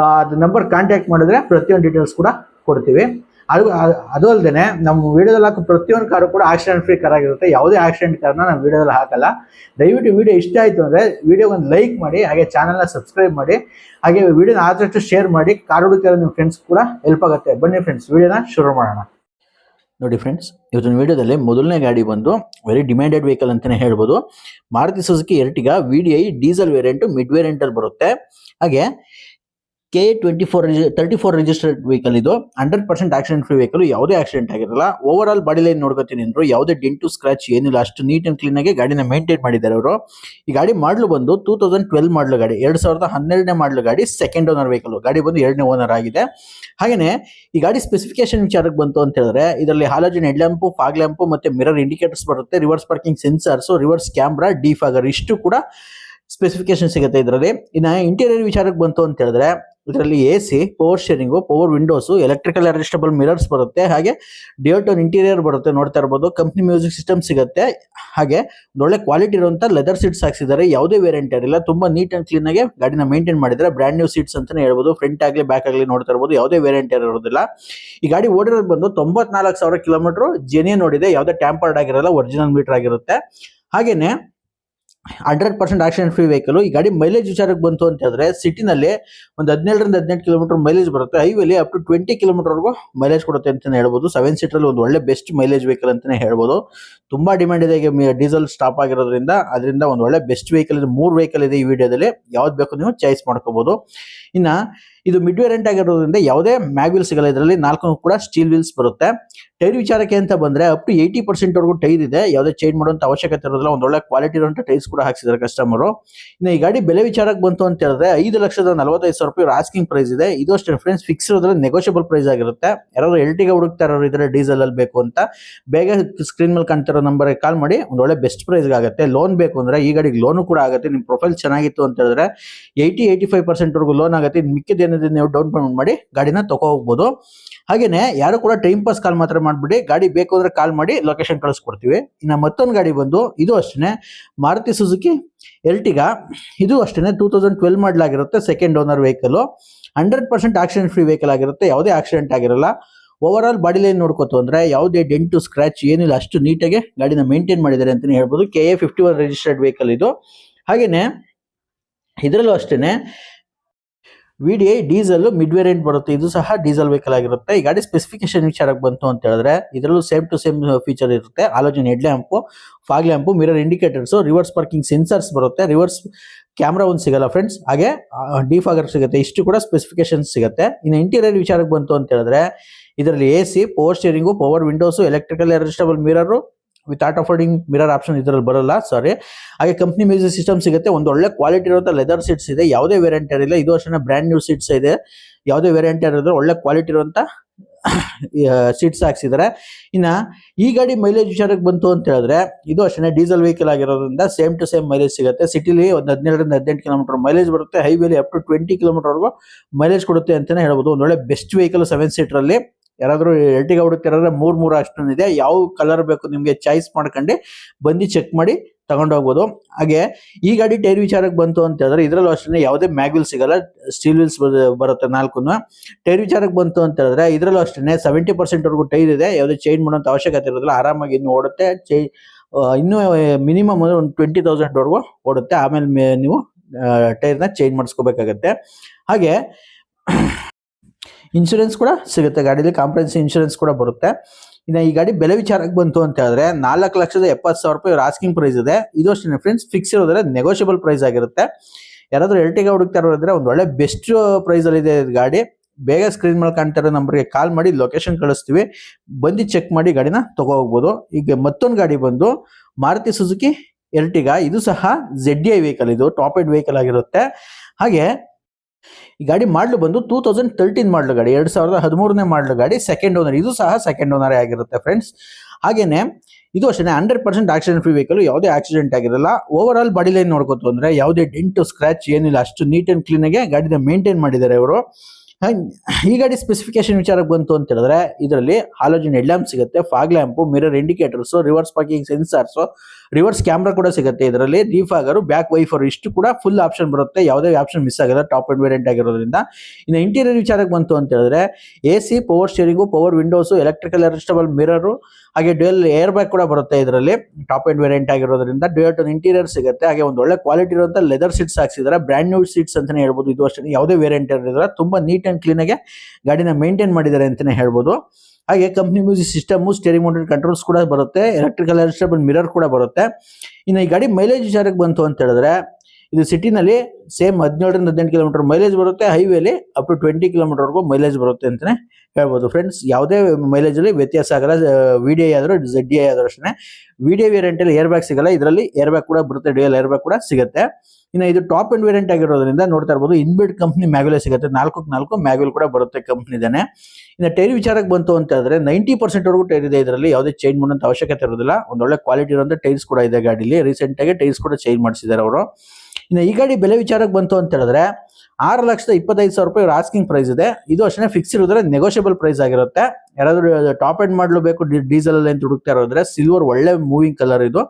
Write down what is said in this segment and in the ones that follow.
ಅದು number contact ಮಾಡಿದ್ರೆ ಪ್ರತಿಯೊಂದು ಡೀಟೇಲ್ಸ್ ಕೂಡ ಕೊಡ್ತೀವಿ. ಅದು ಅದು- ಅಲ್ಲದೆ ನಮ್ಮ ವಿಡಿಯೋದಲ್ಲಿ ಹಾಕೋ ಪ್ರತಿಯೊಂದು ಕಾರು ಕೂಡ ಆಕ್ಸಿಡೆಂಟ್ ಫ್ರೀ ಕಾರ್ ಆಗಿರುತ್ತೆ. ಯಾವುದೇ ಆಕ್ಸಿಡೆಂಟ್ ಕಾರ್ನ ನಾವು ವಿಡಿಯೋದಲ್ಲಿ ಹಾಕಲ್ಲ. ದಯವಿಟ್ಟು ವಿಡಿಯೋ ಇಷ್ಟ ಆಯಿತು ಅಂದರೆ ವಿಡಿಯೋ ಒಂದು ಲೈಕ್ ಮಾಡಿ, ಹಾಗೆ ಚಾನಲ್ನ ಸಬ್ಸ್ಕ್ರೈಬ್ ಮಾಡಿ, ಹಾಗೆ ವಿಡಿಯೋನ ಆದಷ್ಟು ಶೇರ್ ಮಾಡಿ ಕಾರ್ ಹುಡುಕಿರೋ ನಿಮ್ಮ ಫ್ರೆಂಡ್ಸ್ ಕೂಡ ಹೆಲ್ಪ್ ಆಗುತ್ತೆ. ಬನ್ನಿ ಫ್ರೆಂಡ್ಸ್ ವಿಡಿಯೋನ ಶುರು ಮಾಡೋಣ. ನೋಡಿ ಫ್ರೆಂಡ್ಸ್ ಇವತ್ತಿನ ವಿಡಿಯೋದಲ್ಲಿ ಮೊದಲನೇ ಗಾಡಿ ಬಂದು ವೆರಿ ಡಿಮ್ಯಾಂಡೆಡ್ ವೆಹಿಕಲ್ ಅಂತಲೇ ಹೇಳ್ಬೋದು. Maruti Suzuki Ertiga V D I diesel variant mid ವೇರಿಯಂಟಲ್ಲಿ ಬರುತ್ತೆ. ಹಾಗೆ K twenty four thirty four registered vehicle ಇದು. Hundred percent accident free vehicle ಯಾವುದೇ ಆಕ್ಸಿಡೆಂಟ್ ಆಗಿರಲ್ಲ. ಓವರ್ ಆಲ್ ಬಾಡಿ ಲೈನ್ ನೋಡ್ಕೊತೀನಿ ಅಂದ್ರು ಯಾವುದೇ ಡೆಂಟು ಸ್ಕ್ರಾಚ್ ಏನಿಲ್ಲ, ಅಷ್ಟು ನೀಟ್ ಆ್ಯಂಡ್ ಕ್ಲೀನಾಗಿ ಗಾಡಿನ ಮೇಂಟೈನ್ ಮಾಡಿದ್ದಾರೆ ಅವರು. ಈ ಗಾಡಿ ಮಾಡಲು ಬಂದು ಟೂ ತೌಸಂಡ್ ಟ್ವೆಲ್ ಮಾಡಲು ಗಾಡಿ, ಎರಡು ಸಾವಿರದ ಹನ್ನೆರಡನೇ ಮಾಡಲು ಗಾಡಿ ಸೆಕೆಂಡ್ ಓನರ್ ವೆಹಿಕಲ್ ಗಾಡಿ ಬಂದು ಎರಡನೇ ಓನರ್ ಆಗಿದೆ. ಹಾಗೆಯೇ ಈ ಗಾಡಿ ಸ್ಪೆಸಿಫಿಕೇಶನ್ ವಿಚಾರಕ್ಕೆ ಬಂತು ಅಂತ ಹೇಳಿದ್ರೆ, ಇದರಲ್ಲಿ halogen head lamp fog lamp ಮತ್ತೆ ಮಿರರ್ ಇಂಡಿಕೇಟರ್ಸ್ ಬರುತ್ತೆ. Reverse parking sensors reverse camera defogger ಇಷ್ಟು ಕೂಡ ಸ್ಪೆಸಿಫಿಕೇಶನ್ ಸಿಗುತ್ತೆ ಇದರಲ್ಲಿ. ಇನ್ನು ಇಂಟೀರಿಯರ್ ವಿಚಾರಕ್ಕೆ ಬಂತು ಅಂತ ಹೇಳಿದ್ರೆ ಇದರಲ್ಲಿ A C power steering power windows electrical adjustable mirrors ಬರುತ್ತೆ. ಹಾಗೆ ಡಿಯೋಟೋನ್ ಇಂಟೀರಿಯರ್ ಬರುತ್ತೆ, ನೋಡ್ತಾ ಇರ್ಬೋದು. ಕಂಪ್ನಿ ಮ್ಯೂಸಿಕ್ ಸಿಸ್ಟಮ್ ಸಿಗುತ್ತೆ. ಹಾಗೆ ಒಳ್ಳೆ ಕ್ವಾಲಿಟಿ ಇರುವಂಥ ಲೆದರ್ ಸೀಟ್ಸ್ ಹಾಕ್ಸಿದ್ದಾರೆ. ಯಾವುದೇ ವೇರಿಯಂಟ್ ಇರಲಿಲ್ಲ ತುಂಬಾ ನೀಟ್ ಆ್ಯಂಡ್ ಕ್ಲೀನ್ ಆಗಿ ಗಾಡಿನ ಮೇಂಟೈನ್ ಮಾಡಿದ್ದಾರೆ ಬ್ರ್ಯಾಂಡ್ ನ್ಯೂ ಸೀಟ್ಸ್ ಅಂತಾನೆ ಹೇಳ್ಬೋದು. ಫ್ರಂಟ್ ಆಗಲಿ ಬ್ಯಾಕ್ ಆಗಲಿ ನೋಡ್ತಾ ಇರ್ಬೋದು. ಯಾವುದೇ ವೇರಿಯಂಟ್ ಇರೋದಿಲ್ಲ. ಈ ಗಾಡಿ ಓಡಿರೋದು ಬಂದು ತೊಂಬತ್ನಾಲ್ಕು ಸಾವಿರ ಕಿಲೋಮೀಟರ್ ಜೆನಿಯನ್ ನೋಡಿದೆ ಯಾವುದೇ ಟ್ಯಾಂಪರ್ಡ್ ಆಗಿರಲ್ಲ ಒರಿಜಿನಲ್ ಮೀಟರ್ ಆಗಿರುತ್ತೆ. ಹಾಗೇನೆ hundred percent accident free vehicle. ಈ ಗಾಡಿ ಮೈಲೇಜ್ ವಿಚಾರಕ್ಕೆ ಬಂತು ಅಂತ ಹೇಳಿದ್ರೆ ಸಿಟಿನಲ್ಲಿ ಒಂದು ಹದಿನೇಳರಿಂದ ಹದಿನೆಂಟು ಕಿಲೋಮೀಟರ್ ಮೈಲೇಜ್ ಬರುತ್ತೆ. ಹೈವೇಲಿ ಅಪ್ ಟು ಟ್ವೆಂಟಿ ಕಿಲೋಮೀಟರ್ವರೆಗೂ ಮೈಲೇಜ್ ಕೊಡುತ್ತೆ ಅಂತಾನೆ ಹೇಳ್ಬೋದು. ಸೆವೆನ್ ಸೀಟರ್ ಒಂದು ಒಳ್ಳೆ ಬೆಸ್ಟ್ ಮೈಲೇಜ್ ವೆಹಿಕಲ್ ಅಂತಾನೆ ಹೇಳ್ಬೋದು. ತುಂಬಾ ಡಿಮ್ಯಾಂಡ್ ಇದೆ. ಡೀಸೆಲ್ ಸ್ಟಾಪ್ ಆಗಿರೋದ್ರಿಂದ, ಅದರಿಂದ ಒಂದು ಒಳ್ಳೆ ಬೆಸ್ಟ್ ವೆಹಿಕಲ್ ಇದೆ. ಮೂರು ವೆಹಿಕಲ್ ಇದೆ ಈ ವಿಡಿಯೋದಲ್ಲಿ. ಯಾವ್ದು ಬೇಕು ನೀವು ಚಾಯ್ಸ್ ಮಾಡ್ಕೋಬಹುದು ಇನ್ನ ಇದು ಮಿಡ್ ವೇರಿಯಂಟ್ ಆಗಿರೋದ್ರಿಂದ ಯಾವುದೇ ಮ್ಯಾಗ್ವಿಲ್ ಸಿಗಲ್ಲ. ಇದರಲ್ಲಿ ನಾಲ್ಕು ಕೂಡ ಸ್ಟೀಲ್ ವೀಲ್ಸ್ ಬರುತ್ತೆ. ಟೈರ್ ವಿಚಾರಕ್ಕೆ ಅಂತ ಬಂದ್ರೆ ಅಪ್ ಟು ಏಯ್ಟಿ ಪರ್ಸೆಂಟ್ ವರೆಗೂ ಟೈರ್ ಇದೆ. ಯಾವುದೇ ಚೇಂಜ್ ಮಾಡುವಂತ ಅವಶ್ಯಕತೆ ಇರೋದಿಲ್ಲ. ಒಂದು ಒಳ್ಳೆ ಕ್ವಾಲಿಟಿ ಇರುವಂತ ಟೈರ್ಸ್ ಕೂಡ ಹಾಕ್ಸಿದ್ದಾರೆ ಕಸ್ಟಮರ್ ಇನ್ನು ಈ ಗಾಡಿ ಬೆಲೆ ವಿಚಾರಕ್ಕೆ ಬಂತು ಅಂತ ಹೇಳಿದ್ರೆ ಐದು ಲಕ್ಷದ ನಲವತ್ತೈದು ಸಾವಿರ ರೂಪಾಯಿ ಆಸ್ಕಿಂಗ್ ಪ್ರೈಸ್ ಇದೆ. ಇದು ಅಷ್ಟೇ ಫ್ರೆಂಡ್ಸ್ ಫಿಕ್ಸ್ ಇರೋದ್ರಲ್ಲಿ ನೆಗೋಷಿಯಬಲ್ ಪ್ರೈಸ್ ಆಗಿರುತ್ತೆ. ಯಾರಾದ್ರೂ ಎಲ್ಟಿಗೆ ಹುಡುಕ್ತಾ ಇರೋರು ಇದ್ರೆ ಡೀಸೆಲ್ ಅಲ್ಲಿ ಬೇಕು ಅಂತ ಬೇಗ ಸ್ಕ್ರೀನ್ ಮೇಲೆ ಕಾಣ್ತಿರೋ ನಂಬರ್ ಕಾಲ್ ಮಾಡಿ, ಒಂದು ಒಳ್ಳೆ ಬೆಸ್ಟ್ ಪ್ರೈಸ್ ಆಗುತ್ತೆ. ಲೋನ್ ಬೇಕು ಅಂದ್ರೆ ಈ ಗಾಡಿಗೆ ಲೋನು ಕೂಡ ಆಗುತ್ತೆ. ನಿಮ್ ಪ್ರೊಫೈಲ್ ಚೆನ್ನಾಗಿತ್ತು ಅಂತ ಹೇಳಿದ್ರೆ ಏಯ್ಟಿ ಏಯ್ಟಿ ಫೈವ್ ಪರ್ಸೆಂಟ್ ವರೆಗೂ ಲೋನ್ ಆಗುತ್ತೆ. ಇನ್ನು ಮಿಕ್ಕಿದ ಏನಿದೆ ನೀವು ಡೌನ್ ಪೇಮೆಂಟ್ ಮಾಡಿ ಗಾಡಿನ ತಗೋ ಹೋಗ್ಬೋದು. ಹಾಗೇನೆ ಯಾರು ಕೂಡ ಟೈಮ್ ಪಾಸ್ ಕಾಲ್ ಮಾತ್ರ ಮಾಡ್ಬಿಡಿ, ಗಾಡಿ ಬೇಕು ಅಂದ್ರೆ ಕಾಲ್ ಮಾಡಿ ಲೊಕೇಶನ್ ಕಳಿಸ್ಕೊಡ್ತೀವಿ. ಇನ್ನು ಮತ್ತೊಂದು ಗಾಡಿ ಬಂದು, ಇದು ಅಷ್ಟೇ ಮಾರುತಿ ಸುಜುಕಿ ಎಲ್ಟಿಗ ಇದು ಅಷ್ಟೇ two thousand twelve ಮಾಡಲಾಗಿರುತ್ತೆ second owner vehicle hundred percent accident free vehicle ಆಗಿರುತ್ತೆ, ಯಾವುದೇ ಆಕ್ಸಿಡೆಂಟ್ ಆಗಿರಲ್ಲ. ಓವರ್ ಆಲ್ ಬಾಡಿ ಲೈನ್ ನೋಡ್ಕೋತು ಅಂದ್ರೆ ಯಾವುದೇ ಡೆಂಟು ಸ್ಕ್ರಾಚ್ ಏನಿಲ್ಲ, ಅಷ್ಟು ನೀಟಾಗಿ ಗಾಡಿನ ಮೇಂಟೈನ್ ಮಾಡಿದ್ದಾರೆ ಅಂತಲೇ ಹೇಳ್ಬೋದು. K A fifty one registered vehicle ಇದು. ಹಾಗೆಯೇ ಇದರಲ್ಲೂ ಅಷ್ಟೇನೆ V D I diesel mid variant ಬರುತ್ತೆ. ಇದು ಸಹ ಡೀಸೆಲ್ ವೆಹಿಕಲ್ ಆಗಿರುತ್ತೆ. ಈ ಗಾಡಿ ಸ್ಪೆಸಿಫಿಕೇಶನ್ ವಿಚಾರಕ್ಕೆ ಬಂತು ಅಂತ ಹೇಳಿದ್ರೆ, ಇದರಲ್ಲೂ ಸೇಮ್ ಟು ಸೇಮ್ ಫೀಚರ್ ಇರುತ್ತೆ. Halogen head lamp fog lamp mirror indicators reverse parking sensors ಬರುತ್ತೆ. ರಿವರ್ಸ್ ಕ್ಯಾಮ್ರಾ ಒಂದು ಸಿಗಲ್ಲ ಫ್ರೆಂಡ್ಸ್ ಹಾಗೆ ಡಿಫಾಗರ್ ಸಿಗುತ್ತೆ. ಇಷ್ಟು ಕೂಡ ಸ್ಪೆಸಿಫಿಕೇಶನ್ ಸಿಗುತ್ತೆ. ಇನ್ನು ಇಂಟೀರಿಯರ್ ವಿಚಾರಕ್ಕೆ ಬಂತು ಅಂತ ಹೇಳಿದ್ರೆ, ಇದರಲ್ಲಿ A C power steering power windows electrical adjustable mirror with auto folding mirror option ಇದರಲ್ಲಿ ಬರಲ್ಲ ಸಾರಿ ಹಾಗೆ ಕಂಪ್ನಿ ಮ್ಯೂಸಿಕ್ ಸಿಸ್ಟಮ್ ಸಿಗುತ್ತೆ. ಒಂದು ಒಳ್ಳೆ ಕ್ವಾಲಿಟಿ ಇರುವಂತ ಲೆದರ್ ಸೀಟ್ಸ್ ಇದೆ. ಯಾವುದೇ ವೇರಿಯಂಟ್ ಇರಲಿಲ್ಲ ಇದು ವರ್ಷನ ಬ್ರ್ಯಾಂಡ್ ನ್ಯೂ ಸೀಟ್ಸ್ ಇದೆ. ಯಾವುದೇ ವೇರಿಯಂಟ್ ಇರೋದ್ರೆ ಒಳ್ಳೆ ಕ್ವಾಲಿಟಿ ಇರುವಂತ ಸೀಟ್ಸ್ ಹಾಕ್ಸಿದ್ದಾರೆ ಇನ್ನ ಈ ಗಾಡಿ ಮೈಲೇಜ್ ವಿಚಾರಕ್ಕೆ ಬಂತು ಅಂತ ಹೇಳಿದ್ರೆ, ಇದು ಅಷ್ಟೇ ಡೀಸೆಲ್ ವೆಹಿಕಲ್ ಆಗಿರೋದ್ರಿಂದ ಸೇಮ್ ಟು ಸೇಮ್ ಮೈಲೇಜ್ ಸಿಗುತ್ತೆ. ಸಿಟಿಲಿ ಒಂದು ಹದಿನೇಳರಿಂದ ಹದಿನೆಂಟು ಕಿಲೋಮೀಟರ್ ಮೈಲೇಜ್ ಬರುತ್ತೆ. ಹೈವೇಲಿ ಅಪ್ ಟು ಟ್ವೆಂಟಿ ಕಿಲೋಮೀಟರ್ವರೆಗೂ ಮೈಲೇಜ್ ಕೊಡುತ್ತೆ ಅಂತಲೇ ಹೇಳ್ಬೋದು. ಒಂದೊಳ್ಳೆ ಬೆಸ್ಟ್ ವೆಹಿಕಲ್ ಸೆವೆನ್ ಸೀಟರ್ ಅಲ್ಲಿ. ಯಾರಾದ್ರೂ ಎಲ್ಟಿಗ ಹುಡುಕ್ತಿರೋದ್ರೆ ಮೂರು ಮೂರು ಅಷ್ಟೊಂದಿದೆ. ಯಾವ ಕಲರ್ ಬೇಕು ನಿಮಗೆ ಚಾಯ್ಸ್ ಮಾಡ್ಕೊಂಡು ಬಂದು ಚೆಕ್ ಮಾಡಿ ತಗೊಂಡೋಗ್ಬೋದು ಹಾಗೆ ಈ ಗಾಡಿ ಟೈರ್ ವಿಚಾರಕ್ಕೆ ಬಂತು ಅಂತ ಹೇಳಿದ್ರೆ ಇದರಲ್ಲೂ ಅಷ್ಟೇ ಯಾವುದೇ ಮ್ಯಾಗ್ವಿಲ್ ಸಿಗಲ್ಲ ಸ್ಟೀಲ್ ವೀಲ್ಸ್ ಬರುತ್ತೆ ನಾಲ್ಕು ಟೈರ್ ವಿಚಾರಕ್ಕೆ ಬಂತು ಅಂತ ಹೇಳಿದ್ರೆ ಇದರಲ್ಲೂ ಅಷ್ಟೇ ಸೆವೆಂಟಿ ಪರ್ಸೆಂಟ್ ವರೆಗೂ ಟೈರ್ ಇದೆ. ಯಾವುದೇ ಚೇಂಜ್ ಮಾಡೋಂಥ ಅವಶ್ಯಕತೆ ಇರೋದಿಲ್ಲ. ಆರಾಮಾಗಿ ಇನ್ನು ಓಡುತ್ತೆ. ಚೇ ಇನ್ನೂ ಮಿನಿಮಮ್ ಅಂದರೆ ಒಂದು ಟ್ವೆಂಟಿ ತೌಸಂಡ್ವರೆಗೂ ಓಡುತ್ತೆ. ಆಮೇಲೆ ನೀವು ಟೈರ್ನ ಚೇಂಜ್ ಮಾಡಿಸ್ಕೋಬೇಕಾಗತ್ತೆ. ಹಾಗೆ ಇನ್ಶೂರೆನ್ಸ್ ಕೂಡ ಸಿಗುತ್ತೆ. ಗಾಡೀಲಿ ಕಾಂಪ್ರಹೆನ್ಸಿವ್ ಇನ್ಶೂರೆನ್ಸ್ ಕೂಡ ಬರುತ್ತೆ. ಇನ್ನು ಈ ಗಾಡಿ ಬೆಲೆ ವಿಚಾರಕ್ಕೆ ಬಂತು ಅಂತ ಹೇಳಿದ್ರೆ ನಾಲ್ಕು ಲಕ್ಷದ ಎಪ್ಪತ್ತು ಸಾವಿರ ರೂಪಾಯಿ ಆಸ್ಕಿಂಗ್ ಪ್ರೈಸ್ ಇದೆ. ಇದು ಅಷ್ಟೇ ಫ್ರೆಂಡ್ಸ್ ಫಿಕ್ಸ್ ಇರೋದ್ರೆ ನೆಗೋಷಿಯಬಲ್ ಪ್ರೈಸ್ ಆಗಿರುತ್ತೆ. ಯಾರಾದರೂ ಎಲ್ಟಿಗೆ ಹುಡುಕ್ತಾ ಇರೋದ್ರೆ ಒಂದು ಒಳ್ಳೆ ಬೆಸ್ಟ್ ಪ್ರೈಸಲ್ಲಿದೆ ಗಾಡಿ. ಬೇಗ ಸ್ಕ್ರೀನ್ ಮೇಲೆ ಕಾಣ್ತಾ ಇರೋ ನಂಬರ್ಗೆ ಕಾಲ್ ಮಾಡಿ ಲೊಕೇಶನ್ ಕಳಿಸ್ತೀವಿ. ಬಂದು ಚೆಕ್ ಮಾಡಿ ಗಾಡಿನ ತಗೋ ಹೋಗ್ಬೋದು. ಈಗ ಮತ್ತೊಂದು ಗಾಡಿ ಬಂದು ಮಾರುತಿ ಸುಜುಕಿ ಎರ್ಟಿಗಾ ಇದು ಸಹ ಜೆಡ್ ಐ ವೆಹಿಕಲ್ ಇದು ಟಾಪ್ ಎಡ್ ವೆಹಿಕಲ್ ಆಗಿರುತ್ತೆ. ಹಾಗೆ ಈ ಗಾಡಿ ಮಾಡ್ಲು ಬಂದು ಟೂ ತೌಸಂಡ್ ತರ್ಟೀನ್ ಮಾಡಲು ಗಾಡಿ, ಎರಡು ಸಾವಿರದ ಹದಿಮೂರನೇ ಮಾಡಲು ಗಾಡಿ ಸೆಕೆಂಡ್ ಓನರ್ ಇದು ಸಹ ಸೆಕೆಂಡ್ ಓನರೇ ಆಗಿರುತ್ತೆ ಫ್ರೆಂಡ್ಸ್ ಹಾಗೇನೆ, ಇದು ಅಷ್ಟೇ hundred percent accident free vehicle ಯಾವುದೇ ಆಕ್ಸಿಡೆಂಟ್ ಆಗಿರಲ್ಲ. ಓವರ್ ಆಲ್ ಬಾಡಿ ಲೈನ್ ನೋಡ್ಕೋತು ಅಂದ್ರೆ ಯಾವುದೇ ಡೆಂಟ್ ಸ್ಕ್ರಾಚ್ ಏನಿಲ್ಲ, ಅಷ್ಟು ನೀಟ್ ಕ್ಲೀನ್ ಆಗಿ ಗಾಡಿನ ಮೇಂಟೈನ್ ಮಾಡಿದ್ದಾರೆ ಇವರು. ಈ ಗಾಡಿ ಸ್ಪೆಸಿಫಿಕೇಶನ್ ವಿಚಾರಕ್ಕೆ ಬಂತು ಅಂತ ಹೇಳಿದ್ರೆ, ಇದರಲ್ಲಿ ಹಾಲೋಜಿನ್ ಹೆಡ್ ಲ್ಯಾಂಪ್ ಸಿಗುತ್ತೆ fog lamp mirror indicators reverse parking sensors reverse camera ಕೂಡ ಸಿಗುತ್ತೆ. ಇದರಲ್ಲಿ ಡಿಫಾಗರ್ ಬ್ಯಾಕ್ ವೈಫರ್ ಇಷ್ಟು ಕೂಡ ಫುಲ್ ಆಪ್ಷನ್ ಬರುತ್ತೆ. ಯಾವುದೇ ಆಪ್ಷನ್ ಮಿಸ್ ಆಗಲ್ಲ ಟಾಪ್ ಅಂಡ್ ವೇರಿಯಂಟ್ ಆಗಿರೋದ್ರಿಂದ. ಇನ್ನು ಇಂಟೀರಿಯರ್ ವಿಚಾರಕ್ಕೆ ಬಂತು ಅಂತ ಹೇಳಿದ್ರೆ A power steering power windows electrical adjustable mirror ಹಾಗೆ ಡ್ಯೂಯಲ್ ಏರ್ ಬ್ಯಾಗ್ ಕೂಡ ಬರುತ್ತೆ ಇದರಲ್ಲಿ. ಟಾಪ್ ಎಂಡ್ ವೇರಿಯಂಟ್ ಆಗಿರೋದ್ರಿಂದ ಡ್ಯೂಯಲ್ ಇಂಟೀರಿಯರ್ ಸಿಗುತ್ತೆ. ಹಾಗೆ ಒಂದು ಒಳ್ಳೆ ಕ್ವಾಲಿಟಿ ಇರುವಂತ ಲೆದರ್ ಸೀಟ್ಸ್ ಹಾಕ್ಸಿದ್ದಾರೆ. ಬ್ರ್ಯಾಂಡ್ ನ್ಯೂ ಸೀಟ್ಸ್ ಅಂತಾನೆ ಹೇಳ್ಬೋದು. ಇದು ಅಷ್ಟೇ. ಯಾವುದೇ ವೇರಿಯಂಟ್ ಇರೋದಿಲ್ಲ ತುಂಬಾ ನೀಟ್ ಅಂಡ್ ಕ್ಲೀನ್ ಆಗಿ ಗಾಡಿನ ಮೇಂಟೈನ್ ಮಾಡಿದ್ದಾರೆ ಅಂತಾನೆ ಹೇಳ್ಬೋದು. ಹಾಗೆ company music system steering mounted controls ಕೂಡ ಬರುತ್ತೆ. ಎಲೆಕ್ಟ್ರಿಕಲ್ ಅಡ್ಜಸ್ಟಬಲ್ ಮಿರರ್ ಕೂಡ ಬರುತ್ತೆ. ಇನ್ನು ಈ ಗಾಡಿ ಮೈಲೇಜ್ ವಿಚಾರಕ್ಕೆ ಬಂತು ಅಂತ ಹೇಳಿದ್ರೆ ಇದು ಸಿಟಿನಲ್ಲಿ ಸೇಮ್ ಹದಿನೇಳರಿಂದ ಹದಿನೆಂಟು ಕಿಲೋಮೀಟರ್ ಮೈಲೇಜ್ ಬರುತ್ತೆ ಹೈವೇಲಿ ಅಪ್ ಟು ಟ್ವೆಂಟಿ ಕಿಲೋಮೀಟರ್ವರೆಗೂ ಮೈಲೇಜ್ ಬರುತ್ತೆ ಅಂತಾನೆ ಹೇಳ್ಬೋದು. ಫ್ರೆಂಡ್ಸ್ ಯಾವುದೇ ಮೈಲೇಜ್ ಅಲ್ಲಿ ವ್ಯತ್ಯಾಸ ಆಗಲ್ಲ. ವಿ ಡಿ ಐ ಆದ್ರೂ ಜೆಡ್ ಡಿ ಐ ಆದರೂ ಅಷ್ಟೇ ವಿ ಡಿ ಅಲ್ಲಿ ಏರ್ ಬ್ಯಾಗ್ ಸಿಗಲ್ಲ. ಇದರಲ್ಲಿ ಏರ್ ಬ್ಯಾಗ್ ಕೂಡ ಬರುತ್ತೆ ಡಿಯಲ್ ಏರ್ ಬ್ಯಾಗ್ ಕೂಡ ಸಿಗುತ್ತೆ. ಇನ್ನು ಇದು ಟಾಪ್ ಅಂಡ್ ವೇರಿಯಂಟ್ ಆಗಿರೋದ್ರಿಂದ ನೋಡ್ತಾ ಇರ್ಬೋದು ಇನ್ಬಿಲ್ಟ್ ಕಂಪ್ನಿ ಮ್ಯಾಗ್ವೆಲ್ ಸಿಗುತ್ತೆ. ನಾಲ್ಕು ನಾಲ್ಕು ಮ್ಯಾಗ್ಯುಲ್ ಕೂಡ ಬರುತ್ತೆ ಕಂಪ್ನಿದಾನೆ ಇನ್ನು ಟೈರ್ ವಿಚಾರಕ್ಕೆ ಬಂತು ಅಂತ ಹೇಳಿದ್ರೆ ನೈಂಟಿ ಪರ್ಸೆಂಟ್ ವರೆಗೂ ಟೈರ್ ಇದೆ ಇದರಲ್ಲಿ. ಯಾವುದೇ ಚೇಂಜ್ ಮಾಡೋಂಥ ಅವಶ್ಯಕತೆ ಇರೋದಿಲ್ಲ ಒಂದೊಳ್ಳೆ ಕ್ವಾಲಿಟಿ ಇರುವಂಥ ಟೈರ್ಸ್ ಕೂಡ ಇದೆ ಗಾಡೀಲಿ. ರೀಸೆಂಟ್ ಆಗಿ ಟೈರ್ಸ್ ಕೂಡ ಚೇಂಜ್ ಮಾಡಿಸಿದ್ದಾರೆ ಅವರು. ಇನ್ನು ಈ ಗಾಡಿ ಬೆಲೆ ವಿಚಾರಕ್ಕೆ ಬಂತು ಅಂತ ಹೇಳಿದ್ರೆ ಆರು ಲಕ್ಷದ ಇಪ್ಪತ್ತೈದು ಸಾವಿರ ರೂಪಾಯಿ ಆಸ್ಕಿಂಗ್ ಪ್ರೈಸ್ ಇದೆ. ಇದು ಅಷ್ಟೇ ಫಿಕ್ಸ್ ಇರೋದ್ರೆ ನೆಗೋಷಿಯಬಲ್ ಪ್ರೈಸ್ ಆಗಿರುತ್ತೆ. ಯಾರಾದರೂ ಟಾಪ್ ಎಂಡ್ ಮಾಡಲು ಬೇಕು ಡೀಸೆಲ್ ಅಲ್ಲಿ ಅಂತ ಹುಡುಕ್ತಾ ಇರೋದ್ರೆ ಸಿಲ್ವರ್ ಒಳ್ಳೆ ಮೂವಿಂಗ್ ಕಲರ್ ಇದು.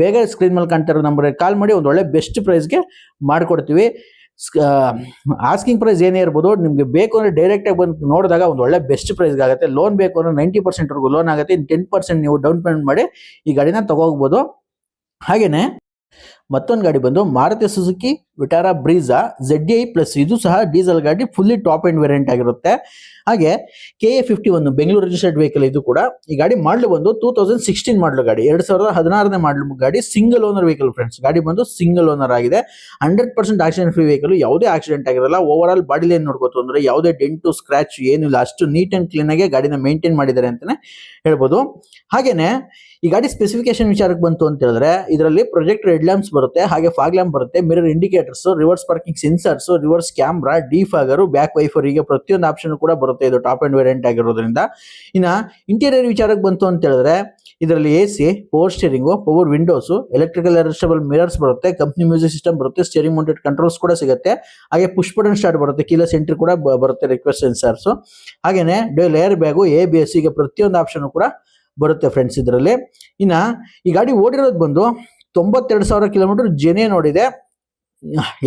ಬೇಗ ಸ್ಕ್ರೀನ್ ಮೇಲೆ ಕಾಣ್ತಾ ಇರೋ ನಂಬರ್ ಕಾಲ್ ಮಾಡಿ ಒಂದು ಒಳ್ಳೆ ಬೆಸ್ಟ್ ಪ್ರೈಸ್ಗೆ ಮಾಡಿಕೊಡ್ತೀವಿ. ಆಸ್ಕಿಂಗ್ ಪ್ರೈಸ್ ಏನೇ ಇರ್ಬೋದು, ನಿಮಗೆ ಬೇಕು ಅಂದ್ರೆ ಡೈರೆಕ್ಟಾಗಿ ಬಂದು ನೋಡಿದಾಗ ಒಂದು ಒಳ್ಳೆ ಬೆಸ್ಟ್ ಪ್ರೈಸ್ ಆಗುತ್ತೆ. ಲೋನ್ ಬೇಕು ಅಂದ್ರೆ ನೈಂಟಿ ಪರ್ಸೆಂಟ್ ವರೆಗೂ ಲೋನ್ ಆಗುತ್ತೆ. ಇನ್ನು ಟೆನ್ ಪರ್ಸೆಂಟ್ ನೀವು ಡೌನ್ ಪೇಮೆಂಟ್ ಮಾಡಿ ಈ ಗಾಡಿನ ತಗೋಗ್ಬೋದು ಹಾಗೇನೆ ಮತ್ತೊಂದು ಗಾಡಿ ಬಂದು Maruti Suzuki, Vitara Brezza Z I plus ಇದು ಸಹ ಡೀಸೆಲ್ ಗಾಡಿ ಫುಲ್ಲಿ ಟಾಪ್ ಎಂಡ್ ವೇರಿಯಂಟ್ ಆಗಿರುತ್ತೆ. ಹಾಗೆ ಕೆ ಎ ಫಿಫ್ಟಿ ಒಂದು ಬೆಂಗಳೂರು ರಿಜಿಸ್ಟರ್ಡ್ ವೆಹಿಕಲ್ ಇದು ಕೂಡ. ಈ ಗಾಡಿ ಮಾಡಲು ಬಂದು ಟೂ ತೌಸಂಡ್ ಸಿಕ್ಸ್ಟೀನ್ ಮಾಡಲು ಗಾಡಿ. ಎರಡು ಸಾವಿರದ ಹದಿನಾರನೇ ಮಾಡಲು ಗಾಡಿ ಸಿಂಗಲ್ ಓನರ್ ವೆಹಿಕಲ್ ಫ್ರೆಂಡ್ಸ್ ಗಾಡಿ ಬಂದು ಸಿಂಗಲ್ ಓನರ್ ಆಗಿದೆ. Hundred percent accident free vehicle ಯಾವುದೇ ಆಕ್ಸಿಡೆಂಟ್ ಆಗಿರಲ್ಲ. ಓವರ್ ಆಲ್ ಬಾಡಿ ಲೈನ್ ನೋಡ್ಕೋತು ಅಂದ್ರೆ ಯಾವುದೇ ಡೆಂಟು ಸ್ಕ್ರಾಚ್ ಏನಿಲ್ಲ ಅಷ್ಟು ನೀಟ್ ಅಂಡ್ ಕ್ಲೀನ್ ಆಗಿ ಗಾಡಿನ ಮೇಂಟೈನ್ ಮಾಡಿದ್ದಾರೆ ಅಂತಾನೆ ಹೇಳ್ಬೋದು. ಹಾಗೇನೆ ಈ ಗಾಡಿ ಸ್ಪೆಸಿಫಿಕೇಶನ್ ವಿಚಾರಕ್ಕೆ ಬಂತು ಅಂತ ಹೇಳಿದ್ರೆ, ಇದರಲ್ಲಿ ಪ್ರೊಜೆಕ್ಟ್ ರೆಡ್ ಲ್ಯಾಂಪ್ಸ್ ಬರುತ್ತೆ, ಹಾಗೆ ಫಾಗ್ ಬರುತ್ತೆ mirror indicators reverse parking sensors reverse camera defogger back wiper ಹೀಗೆ ಪ್ರತಿಯೊಂದು ಆಪ್ಷನ್ ಕೂಡ ಬರುತ್ತೆ ಇದು ಟಾಪ್ ಅಂಡ್ ವೇರಿಯಂಟ್ ಆಗಿರೋದ್ರಿಂದ. ಇನ್ನ ಇಂಟೀರಿಯರ್ ವಿಚಾರಕ್ಕೆ ಬಂತು ಅಂತ ಹೇಳಿದ್ರೆ, ಇದರಲ್ಲಿ A C power steering power windows electrical adjustable mirrors ಬರುತ್ತೆ ಕಂಪ್ನಿ ಮ್ಯೂಸಿಕ್ ಸಿಸ್ಟಮ್ ಬರುತ್ತೆ ಸ್ಟೇರಿಂಗ್ ಮೌಂಟೆಡ್ ಕಂಟ್ರೋಲ್ಸ್ ಕೂಡ ಸಿಗುತ್ತೆ, ಹಾಗೆ ಪುಷ್ ಬಟನ್ ಸ್ಟಾರ್ಟ್ ಬರುತ್ತೆ ಕೀಲ ಸೆಂಟ್ರಿ ಕೂಡ ಬರುತ್ತೆ ರಿಕ್ವೆಸ್ಟ್ ಸೆನ್ಸರ್ಸ್ ಹಾಗೇನೆ air bag A B S ಈಗ ಪ್ರತಿಯೊಂದು ಆಪ್ಷನ್ ಕೂಡ ಬರುತ್ತೆ ಫ್ರೆಂಡ್ಸ್ ಇದರಲ್ಲಿ. ಇನ್ನ ಈ ಗಾಡಿ ಓಡಿರೋದು ಬಂದು ತೊಂಬತ್ತೆರಡು ಸಾವಿರ ಕಿಲೋಮೀಟರ್ ಜೆನೆ ನೋಡಿದೆ.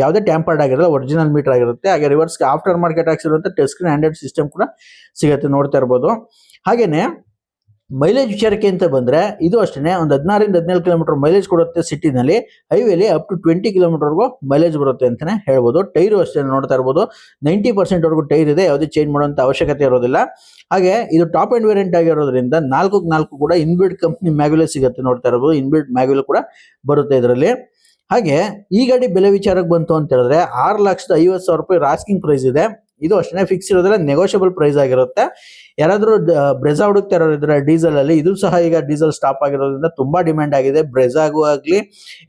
ಯಾವುದೇ ಟ್ಯಾಂಪರ್ಡ್ ಆಗಿರಲ್ಲ ಒರಿಜಿನಲ್ ಮೀಟರ್ ಆಗಿರುತ್ತೆ. ಹಾಗೆ ರಿವರ್ಸ್ ಆಫ್ಟರ್ ಮಾರ್ಕೆಟ್ ಆಗಿರುವಂಥ ಟಚ್ ಹ್ಯಾಂಡ್ರೆಡ್ ಸಿಸ್ಟಮ್ ಕೂಡ ಸಿಗುತ್ತೆ ನೋಡ್ತಾ ಇರ್ಬೋದು. ಹಾಗೇನೆ ಮೈಲೇಜ್ ವಿಚಾರಕ್ಕೆ ಅಂತ ಬಂದ್ರೆ, ಇದು ಅಷ್ಟೇ ಒಂದು ಹದಿನಾರಿಂದ ಹದಿನೇಳು ಕಿಲೋಮೀಟರ್ ಮೈಲೇಜ್ ಕೊಡುತ್ತೆ ಸಿಟಿನಲ್ಲಿ ಹೈವೇಲಿ ಅಪ್ ಟು ಟ್ವೆಂಟಿ ಕಿಲೋಮೀಟರ್ವರೆಗೂ ಮೈಲೇಜ್ ಬರುತ್ತೆ ಅಂತಾನೆ ಹೇಳ್ಬೋದು. ಟೈರು ಅಷ್ಟೇ ನೋಡ್ತಾ ಇರ್ಬೋದು. ನೈಂಟಿ ಪರ್ಸೆಂಟ್ವರೆಗೂ ಟೈರ್ ಇದೆ, ಯಾವುದೇ ಚೇಂಜ್ ಮಾಡುವಂತ ಅವಶ್ಯಕತೆ ಇರೋದಿಲ್ಲ. ಹಾಗೆ ಇದು ಟಾಪ್ ಅಂಡ್ ವೇರಿಯಂಟ್ ಆಗಿರೋದ್ರಿಂದ ನಾಲ್ಕು ನಾಲ್ಕು ಕೂಡ ಇನ್ಬಿಲ್ಡ್ ಕಂಪ್ನಿ ಮ್ಯಾಗ್ಯುಲೆ ಸಿಗುತ್ತೆ ನೋಡ್ತಾ ಇರ್ಬೋದು. ಇನ್ಬಿಲ್ಡ್ ಮ್ಯಾಗ್ಯುಲ್ ಕೂಡ ಬರುತ್ತೆ ಇದರಲ್ಲಿ. ಹಾಗೆ ಈ ಗಾಡಿ ಬೆಲೆ ವಿಚಾರಕ್ಕೆ ಬಂತು ಅಂತ ಹೇಳಿದ್ರೆ ಆರು ಲಕ್ಷದ ಐವತ್ತು ಸಾವಿರ ರೂಪಾಯಿ ರಾಸ್ಕಿಂಗ್ ಪ್ರೈಸ್ ಇದೆ. ಇದು ಅಷ್ಟೇ ಫಿಕ್ಸ್ ಇರೋದಿಲ್ಲ ನೆಗೋಷಿಯಬಲ್ ಪ್ರೈಸ್ ಆಗಿರುತ್ತೆ. ಯಾರಾದರೂ ಬ್ರೆಜಾ ಹುಡುಕ್ತಾ ಇರೋದ್ರೆ ಡೀಸೆಲ್ ಅಲ್ಲಿ ಇದು ಸಹ ಈಗ ಡೀಸೆಲ್ ಸ್ಟಾಪ್ ಆಗಿರೋದ್ರಿಂದ ತುಂಬಾ ಡಿಮ್ಯಾಂಡ್ ಆಗಿದೆ. ಬ್ರೆಜಾಗೂ ಆಗ್ಲಿ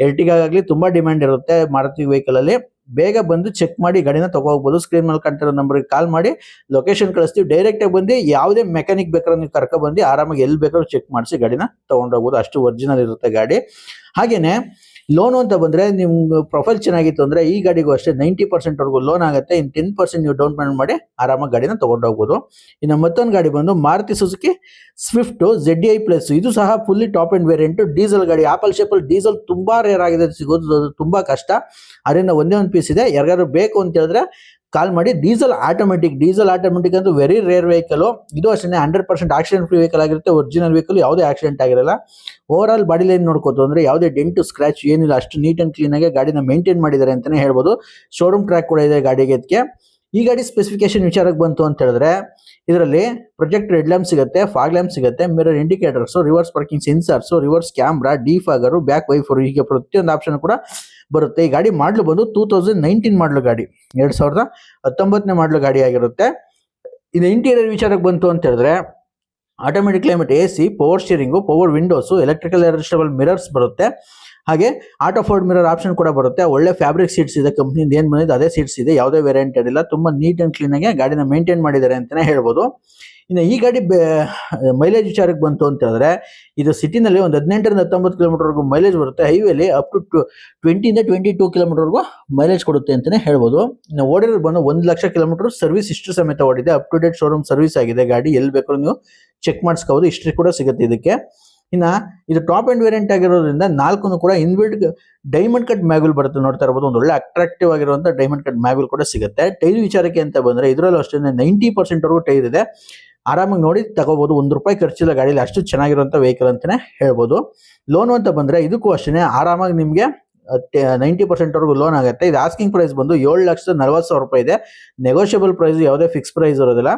ಎರ್ಟಿಗಾಗಲಿ ತುಂಬಾ ಡಿಮ್ಯಾಂಡ್ ಇರುತ್ತೆ ಮಾರುತಿ ವೆಹಿಕಲ್ ಅಲ್ಲಿ. ಬೇಗ ಬಂದು ಚೆಕ್ ಮಾಡಿ ಗಾಡಿನ ತಗೋಬಹುದು ಸ್ಕ್ರೀನ್ ಮೇಲೆ ಕಂಟಿರೋ ನಂಬರ್ಗೆ ಕಾಲ್ ಮಾಡಿ ಲೊಕೇಶನ್ ಕಳಿಸ್ತೀವಿ. ಡೈರೆಕ್ಟ್ ಆಗಿ ಬಂದು ಯಾವುದೇ ಮೆಕ್ಯಾನಿಕ್ ಬೇಕಾದ್ರೆ ನೀವು ಕರ್ಕೊ ಬಂದು, ಆರಾಮಾಗಿ ಎಲ್ಲಿ ಬೇಕಾದ್ರೂ ಚೆಕ್ ಮಾಡಿಸಿ ಗಾಡಿನ ತಗೊಂಡೋಗ್ಬೋದು. ಅಷ್ಟು ಒರಿಜಿನಲ್ ಇರುತ್ತೆ ಗಾಡಿ. ಹಾಗೇನೆ ಲೋನ್ ಅಂತ ಬಂದ್ರೆ ನಿಮ್ಮ ಪ್ರೊಫೈಲ್ ಚೆನ್ನಾಗಿತ್ತು ಅಂದ್ರೆ ಈ ಗಾಡಿಗೂ ಅಷ್ಟೇ ನೈಂಟಿ ಪರ್ಸೆಂಟ್ ವರೆಗೂ ಲೋನ್ ಆಗುತ್ತೆ. ಇನ್ ಟೆನ್ ಪರ್ಸೆಂಟ್ ನೀವು ಡೌನ್ ಪೇಮೆಂಟ್ ಮಾಡಿ ಆರಾಮಾಗಿ ಗಾಡಿನ ತಗೊಂಡೋಗ್ಬೋದು ಇನ್ನು ಮತ್ತೊಂದು ಗಾಡಿ ಬಂದು Maruti Suzuki Swift Z I plus ಇದು ಸಹ fully top end variant diesel ಗಾಡಿ ಆಪಲ್ ಶೇಪಲ್ ಡೀಸೆಲ್ ತುಂಬಾ ರೇರ್ ಆಗಿದೆ. ಸಿಗೋದು ತುಂಬಾ ಕಷ್ಟ. ಅದರಿಂದ ಒಂದೇ ಒಂದು ಪೀಸ್ ಇದೆ. ಯಾರಿಗಾದ್ರು ಬೇಕು ಅಂತ ಹೇಳಿದ್ರೆ ಕಾಲ್ ಮಾಡಿ ಡೀಸೆಲ್ ಆಟೋಮೆಟಿಕ್ ಡೀಸೆಲ್ ಆಟೋಮೆಟಿಕ್ ಅಂದ್ರೆ ವೆರಿ ರೇರ್ ವೆಹಿಕಲ್ ಇದು ಅಷ್ಟೇ hundred percent accident free vehicle ಆಗಿರುತ್ತೆ. ಒರಿಜಿನಲ್ ವೆಹಿಕಲ್ ಯಾವುದೇ ಆಕ್ಸಿಡೆಂಟ್ ಆಗಿರಲ್ಲ. ಓವರ್ ಆಲ್ ಬಾಡಿ ಲೈನ್ ನೋಡ್ಕೋತು ಅಂದ್ರೆ ಯಾವುದೇ ಡೆಂಟು ಸ್ಕ್ರಾಚ್ ಏನಿಲ್ಲ. ಅಷ್ಟು ನೀಟ್ ಅಂಡ್ ಕ್ಲೀನ್ ಆಗಿ ಗಾಡಿನ ಮೇಂಟೈನ್ ಮಾಡಿದ್ದಾರೆ ಅಂತಾನೆ ಹೇಳ್ಬೋದು. ಶೋರೂಮ್ ಟ್ರ್ಯಾಕ್ ಕೂಡ ಇದೆ ಗಾಡಿಗೆ ಇದಕ್ಕೆ. ಈ ಗಾಡಿ ಸ್ಪೆಸಿಫಿಕೇಶನ್ ವಿಚಾರಕ್ಕೆ ಬಂತು ಅಂತ ಹೇಳಿದ್ರೆ, ಇದರಲ್ಲಿ ಪ್ರೊಜೆಕ್ಟ್ ರೆಡ್ ಲ್ಯಾಂಪ್ ಸಿಗುತ್ತೆ ಫಾಗ್ ಲ್ಯಾಂಪ್ ಸಿಗುತ್ತೆ mirror indicators reverse parking sensors reverse camera defogger back wiper ಹೀಗೆ ಪ್ರತಿಯೊಂದು ಆಪ್ಷನ್ ಕೂಡ ಬರುತ್ತೆ. ಈ ಗಾಡಿ ಮಾಡಲು ಬಂದು ಟೂ ತೌಸಂಡ್ ನೈನ್ಟೀನ್ ಮಾಡಲು ಗಾಡಿ. ಎರಡ್ ಸಾವಿರದ ಹತ್ತೊಂಬತ್ತನೇ ಮಾಡಲು ಗಾಡಿ ಆಗಿರುತ್ತೆ. ಇದು ಇಂಟೀರಿಯರ್ ವಿಚಾರಕ್ಕೆ ಬಂತು ಅಂತ ಹೇಳಿದ್ರೆ automatic climate A C power steering power windows electrical adjustable mirrors ಬರುತ್ತೆ. ಹಾಗೆ ಆಟೋ ಫೋರ್ಡ್ ಮಿರರ್ ಆಪ್ಷನ್ ಕೂಡ ಬರುತ್ತೆ. ಒಳ್ಳೆ ಫ್ಯಾಬ್ರಿಕ್ ಸೀಟ್ಸ್ ಇದೆ ಕಂಪ್ನಿಯಿಂದ ಏನು ಬಂದಿದೆ, ಅದೇ ಸೀಟ್ಸ್ ಇದೆ, ಯಾವುದೇ ವೇರಿಯಂಟ್ ಇಲ್ಲ ತುಂಬಾ ನೀಟ್ ಅಂಡ್ ಕ್ಲೀನ್ ಆಗಿ ಗಾಡಿನ ಮೇಂಟೈನ್ ಮಾಡಿದ್ದಾರೆ ಅಂತಾನೆ ಹೇಳ್ಬೋದು. ಇನ್ನು ಈ ಗಾಡಿ ಮೈಲೇಜ್ ವಿಚಾರಕ್ಕೆ ಬಂತು ಅಂತ ಹೇಳಿದ್ರೆ, ಇದು ಸಿಟಿನಲ್ಲಿ ಒಂದು ಹದಿನೆಂಟರಿಂದ ಹತ್ತೊಂಬತ್ತು ಕಿಲೋಮೀಟರ್ವರೆಗೂ ಮೈಲೇಜ್ ಬರುತ್ತೆ. ಹೈವೇಲಿ ಅಪ್ ಟು ಟ್ವೆಂಟಿಯಿಂದ ಟ್ವೆಂಟಿ ಟೂ ಕಿಲೋಮೀಟರ್ವರೆಗೂ ಮೈಲೇಜ್ ಕೊಡುತ್ತೆ ಅಂತಾನೆ ಹೇಳ್ಬೋದು. ಇನ್ನು ಓಡಿರೋದು ಬಂದು ಒಂದು ಲಕ್ಷ ಕಿಲೋಮೀಟರ್ ಸರ್ವಿಸ್ ಇಷ್ಟು ಸಮೇತ ಓಡಿದೆ. Up to date showroom service ಆಗಿದೆ. ಗಾಡಿ ಎಲ್ಲಿ ಬೇಕಾದ್ರೂ ನೀವು ಚೆಕ್ ಮಾಡಿಸ್ಕೋಬೋದು. ಹಿಸ್ಟ್ರಿ ಕೂಡ ಸಿಗುತ್ತೆ ಇದಕ್ಕೆ. ಇನ್ನ ಇದು ಟಾಪ್ ಆ್ಯಂಡ್ ವೇರಿಯಂಟ್ ಆಗಿರೋದ್ರಿಂದ ನಾಲ್ಕು ಕೂಡ ಇನ್ಬಿಲ್ಡ್ ಡೈಮಂಡ್ ಕಟ್ ಮ್ಯಾಗುಲ್ ಬರುತ್ತೆ ನೋಡ್ತಾ ಇರಬಹುದು ಒಂದು ಒಳ್ಳೆ ಅಟ್ರಾಕ್ಟಿವ್ ಆಗಿರುವಂಥ ಡೈಮಂಡ್ ಕಟ್ ಮ್ಯಾಗುಲ್ ಕೂಡ ಸಿಗುತ್ತೆ. ಟೈರ್ ವಿಚಾರಕ್ಕೆ ಅಂತ ಬಂದ್ರೆ ಇದರಲ್ಲೂ ಅಷ್ಟೇ ನೈಂಟಿ ಪರ್ಸೆಂಟ್ ವರೆಗೂ ಟೈರ್ ಇದೆ. ಆರಾಮಾಗಿ ನೋಡಿ ತಗೋಬಹುದು ಒಂದು ರೂಪಾಯಿ ಖರ್ಚಿಲ್ಲ ಗಾಡಿಲಿ. ಅಷ್ಟು ಚೆನ್ನಾಗಿರುವಂತ ವೆಹಿಕಲ್ ಅಂತಾನೆ ಹೇಳ್ಬೋದು. ಲೋನ್ ಅಂತ ಬಂದ್ರೆ ಇದಕ್ಕೂ ಅಷ್ಟೇ ಆರಾಮಾಗಿ ನಿಮಗೆ ನೈಂಟಿ ಪರ್ಸೆಂಟ್ ವರೆಗೂ ಲೋನ್ ಆಗುತ್ತೆ. ಇದು ಆಸ್ಕಿಂಗ್ ಪ್ರೈಸ್ ಬಂದು ಏಳು ಲಕ್ಷದ ನಲ್ವತ್ತು ಸಾವಿರ ರೂಪಾಯಿ ಇದೆ. ನೆಗೋಷಿಯಬಲ್ ಪ್ರೈಸ್ ಯಾವುದೇ ಫಿಕ್ಸ್ ಪ್ರೈಸ್ ಇರೋದಿಲ್ಲ.